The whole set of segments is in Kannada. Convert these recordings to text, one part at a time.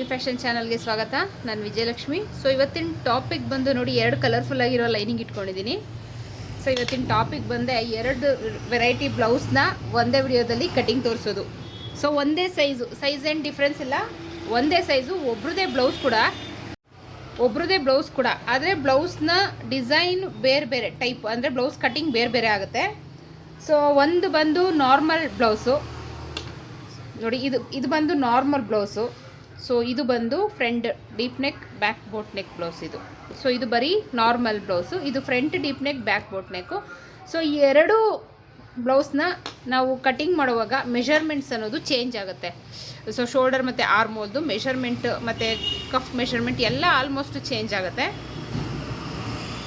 ವಿ ಫ್ಯಾಷನ್ ಚಾನಲ್ಗೆ ಸ್ವಾಗತ. ನಾನು ವಿಜಯಲಕ್ಷ್ಮಿ. ಸೊ ಇವತ್ತಿನ ಟಾಪಿಕ್ ಬಂದು ನೋಡಿ ಎರಡು ಕಲರ್ಫುಲ್ ಆಗಿರೋ ಲೈನಿಂಗ್ ಇಟ್ಕೊಂಡಿದ್ದೀನಿ. ಸೊ ಇವತ್ತಿನ ಟಾಪಿಕ್ ಬಂದೆ ಎರಡು ವೆರೈಟಿ ಬ್ಲೌಸ್ನ ಒಂದೇ ವಿಡಿಯೋದಲ್ಲಿ ಕಟಿಂಗ್ ತೋರಿಸೋದು. ಸೊ ಒಂದೇ ಸೈಜು ಸೈಜ್ ಏನು ಡಿಫ್ರೆನ್ಸ್ ಇಲ್ಲ. ಒಂದೇ ಸೈಜು ಒಬ್ರದೇ ಬ್ಲೌಸ್ ಕೂಡ. ಒಬ್ರದೇ ಬ್ಲೌಸ್ ಕೂಡ. ಆದರೆ ಬ್ಲೌಸ್ನ ಡಿಸೈನ್ ಬೇರೆ ಬೇರೆ ಟೈಪ್ ಅಂದರೆ ಬ್ಲೌಸ್ ಕಟಿಂಗ್ ಬೇರೆ ಬೇರೆ ಆಗುತ್ತೆ. ಸೊ ಒಂದು ಬಂದು ನಾರ್ಮಲ್ ಬ್ಲೌಸು ನೋಡಿ, ಇದು ಇದು ಬಂದು ನಾರ್ಮಲ್ ಬ್ಲೌಸು ಸೊ ಇದು ಬಂದು front deep neck back boat neck blouse ಇದು. ಸೊ ಇದು ಬರೀ ನಾರ್ಮಲ್ ಬ್ಲೌಸು ಇದು front deep neck back boat neck so ಈ ಎರಡು ಬ್ಲೌಸ್ನ ನಾವು ಕಟಿಂಗ್ ಮಾಡುವಾಗ ಮೆಷರ್ಮೆಂಟ್ಸ್ ಅನ್ನೋದು ಚೇಂಜ್ ಆಗುತ್ತೆ. ಸೊ ಶೋಲ್ಡರ್ ಮತ್ತು ಆರ್ಮೋಲ್ದು ಮೆಷರ್ಮೆಂಟ್ ಮತ್ತು ಕಫ್ ಮೆಷರ್ಮೆಂಟ್ ಎಲ್ಲ ಆಲ್ಮೋಸ್ಟ್ ಚೇಂಜ್ ಆಗುತ್ತೆ.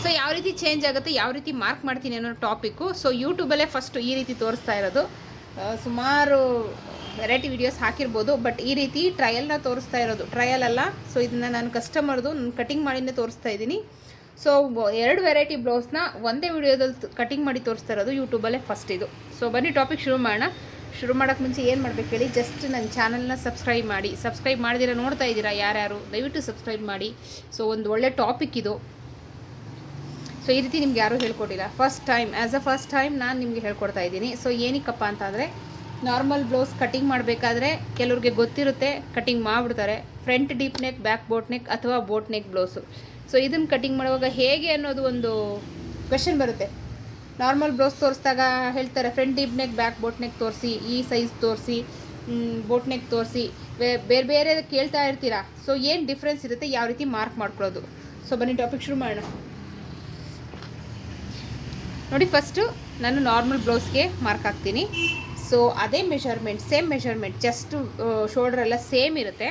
ಸೊ ಯಾವ ರೀತಿ ಚೇಂಜ್ ಆಗುತ್ತೆ, ಯಾವ ರೀತಿ ಮಾರ್ಕ್ ಮಾಡ್ತೀನಿ ಅನ್ನೋ ಟಾಪಿಕ್ಕು ಸೊ ಯೂಟ್ಯೂಬಲ್ಲೇ ಫಸ್ಟು ಈ ರೀತಿ ತೋರಿಸ್ತಾ ಇರೋದು. ಸುಮಾರು ವೆರೈಟಿ ವಿಡಿಯೋಸ್ ಹಾಕಿರ್ಬೋದು ಬಟ್ ಈ ರೀತಿ ಟ್ರಯಲ್ನ ತೋರಿಸ್ತಾ ಇರೋದು. ಟ್ರಯಲ್ ಅಲ್ಲ ಸೊ ಇದನ್ನು ನಾನು ಕಸ್ಟಮರ್ದು ನಾನು ಕಟಿಂಗ್ ಮಾಡಿನೇ ತೋರಿಸ್ತಾ ಇದ್ದೀನಿ. ಸೊ ಎರಡು ವೆರೈಟಿ ಬ್ಲೌಸ್ನ ಒಂದೇ ವಿಡಿಯೋದಲ್ಲಿ ಕಟಿಂಗ್ ಮಾಡಿ ತೋರಿಸ್ತಾ ಇರೋದು ಯೂಟ್ಯೂಬಲ್ಲೇ ಫಸ್ಟ್ ಇದು. ಸೊ ಬನ್ನಿ ಟಾಪಿಕ್ ಶುರು ಮಾಡೋಣ. ಶುರು ಮಾಡೋಕ್ಕೆ ಮುಂಚೆ ಏನು ಮಾಡಬೇಕು ಹೇಳಿ ಜಸ್ಟ್ ನನ್ನ ಚಾನಲ್ನ ಸಬ್ಸ್ಕ್ರೈಬ್ ಮಾಡಿ. ಸಬ್ಸ್ಕ್ರೈಬ್ ಮಾಡಿದಿರ ನೋಡ್ತಾ ಇದ್ದೀರಾ ಯಾರ್ಯಾರು, ದಯವಿಟ್ಟು ಸಬ್ಸ್ಕ್ರೈಬ್ ಮಾಡಿ. ಸೊ ಒಂದು ಒಳ್ಳೆ ಟಾಪಿಕ್ ಇದು. ಸೊ ಈ ರೀತಿ ನಿಮ್ಗೆ ಯಾರೂ ಹೇಳ್ಕೊಟ್ಟಿಲ್ಲ. First time as a first time ನಾನು ನಿಮಗೆ ಹೇಳ್ಕೊಡ್ತಾ ಇದ್ದೀನಿ. ಸೊ ಏನಕ್ಕಪ್ಪ ಅಂತಂದರೆ ನಾರ್ಮಲ್ ಬ್ಲೌಸ್ ಕಟಿಂಗ್ ಮಾಡಬೇಕಾದ್ರೆ ಕೆಲವ್ರಿಗೆ ಗೊತ್ತಿರುತ್ತೆ, ಕಟಿಂಗ್ ಮಾಡಿಬಿಡ್ತಾರೆ. Front deep neck, back boat neck ಅಥವಾ ಬೋಟ್ ನೆಕ್ ಬ್ಲೌಸು. ಸೊ ಇದನ್ನು ಕಟಿಂಗ್ ಮಾಡುವಾಗ ಹೇಗೆ ಅನ್ನೋದು ಒಂದು ಕ್ವೆಶನ್ ಬರುತ್ತೆ. ನಾರ್ಮಲ್ ಬ್ಲೌಸ್ ತೋರಿಸಿದಾಗ ಹೇಳ್ತಾರೆ, front deep neck, back boat neck ತೋರಿಸಿ, ಈ ಸೈಜ್ ತೋರಿಸಿ ಬೋಟ್ ನೆಕ್ ತೋರಿಸಿ. ಬೇರೆ ಬೇರೆ ಕೇಳ್ತಾ ಇರ್ತೀರಾ? ಸೊ ಏನು ಡಿಫ್ರೆನ್ಸ್ ಇರುತ್ತೆ? ಯಾವ ರೀತಿ ಮಾರ್ಕ್ ಮಾಡ್ಕೊಳ್ಳೋದು? ಸೊ ಬನ್ನಿ ಟಾಪಿಕ್ ಶುರು ಮಾಡೋಣ. ನೋಡಿ ಫಸ್ಟು ನಾನು ನಾರ್ಮಲ್ ಬ್ಲೌಸ್ಗೆ ಮಾರ್ಕ್ ಹಾಕ್ತೀನಿ. ಸೊ ಅದೇ ಮೆಷರ್ಮೆಂಟ್ ಸೇಮ್ ಮೆಷರ್ಮೆಂಟ್ ಜಸ್ಟ್ ಶೋಲ್ಡ್ರೆಲ್ಲ ಸೇಮ್ ಇರುತ್ತೆ.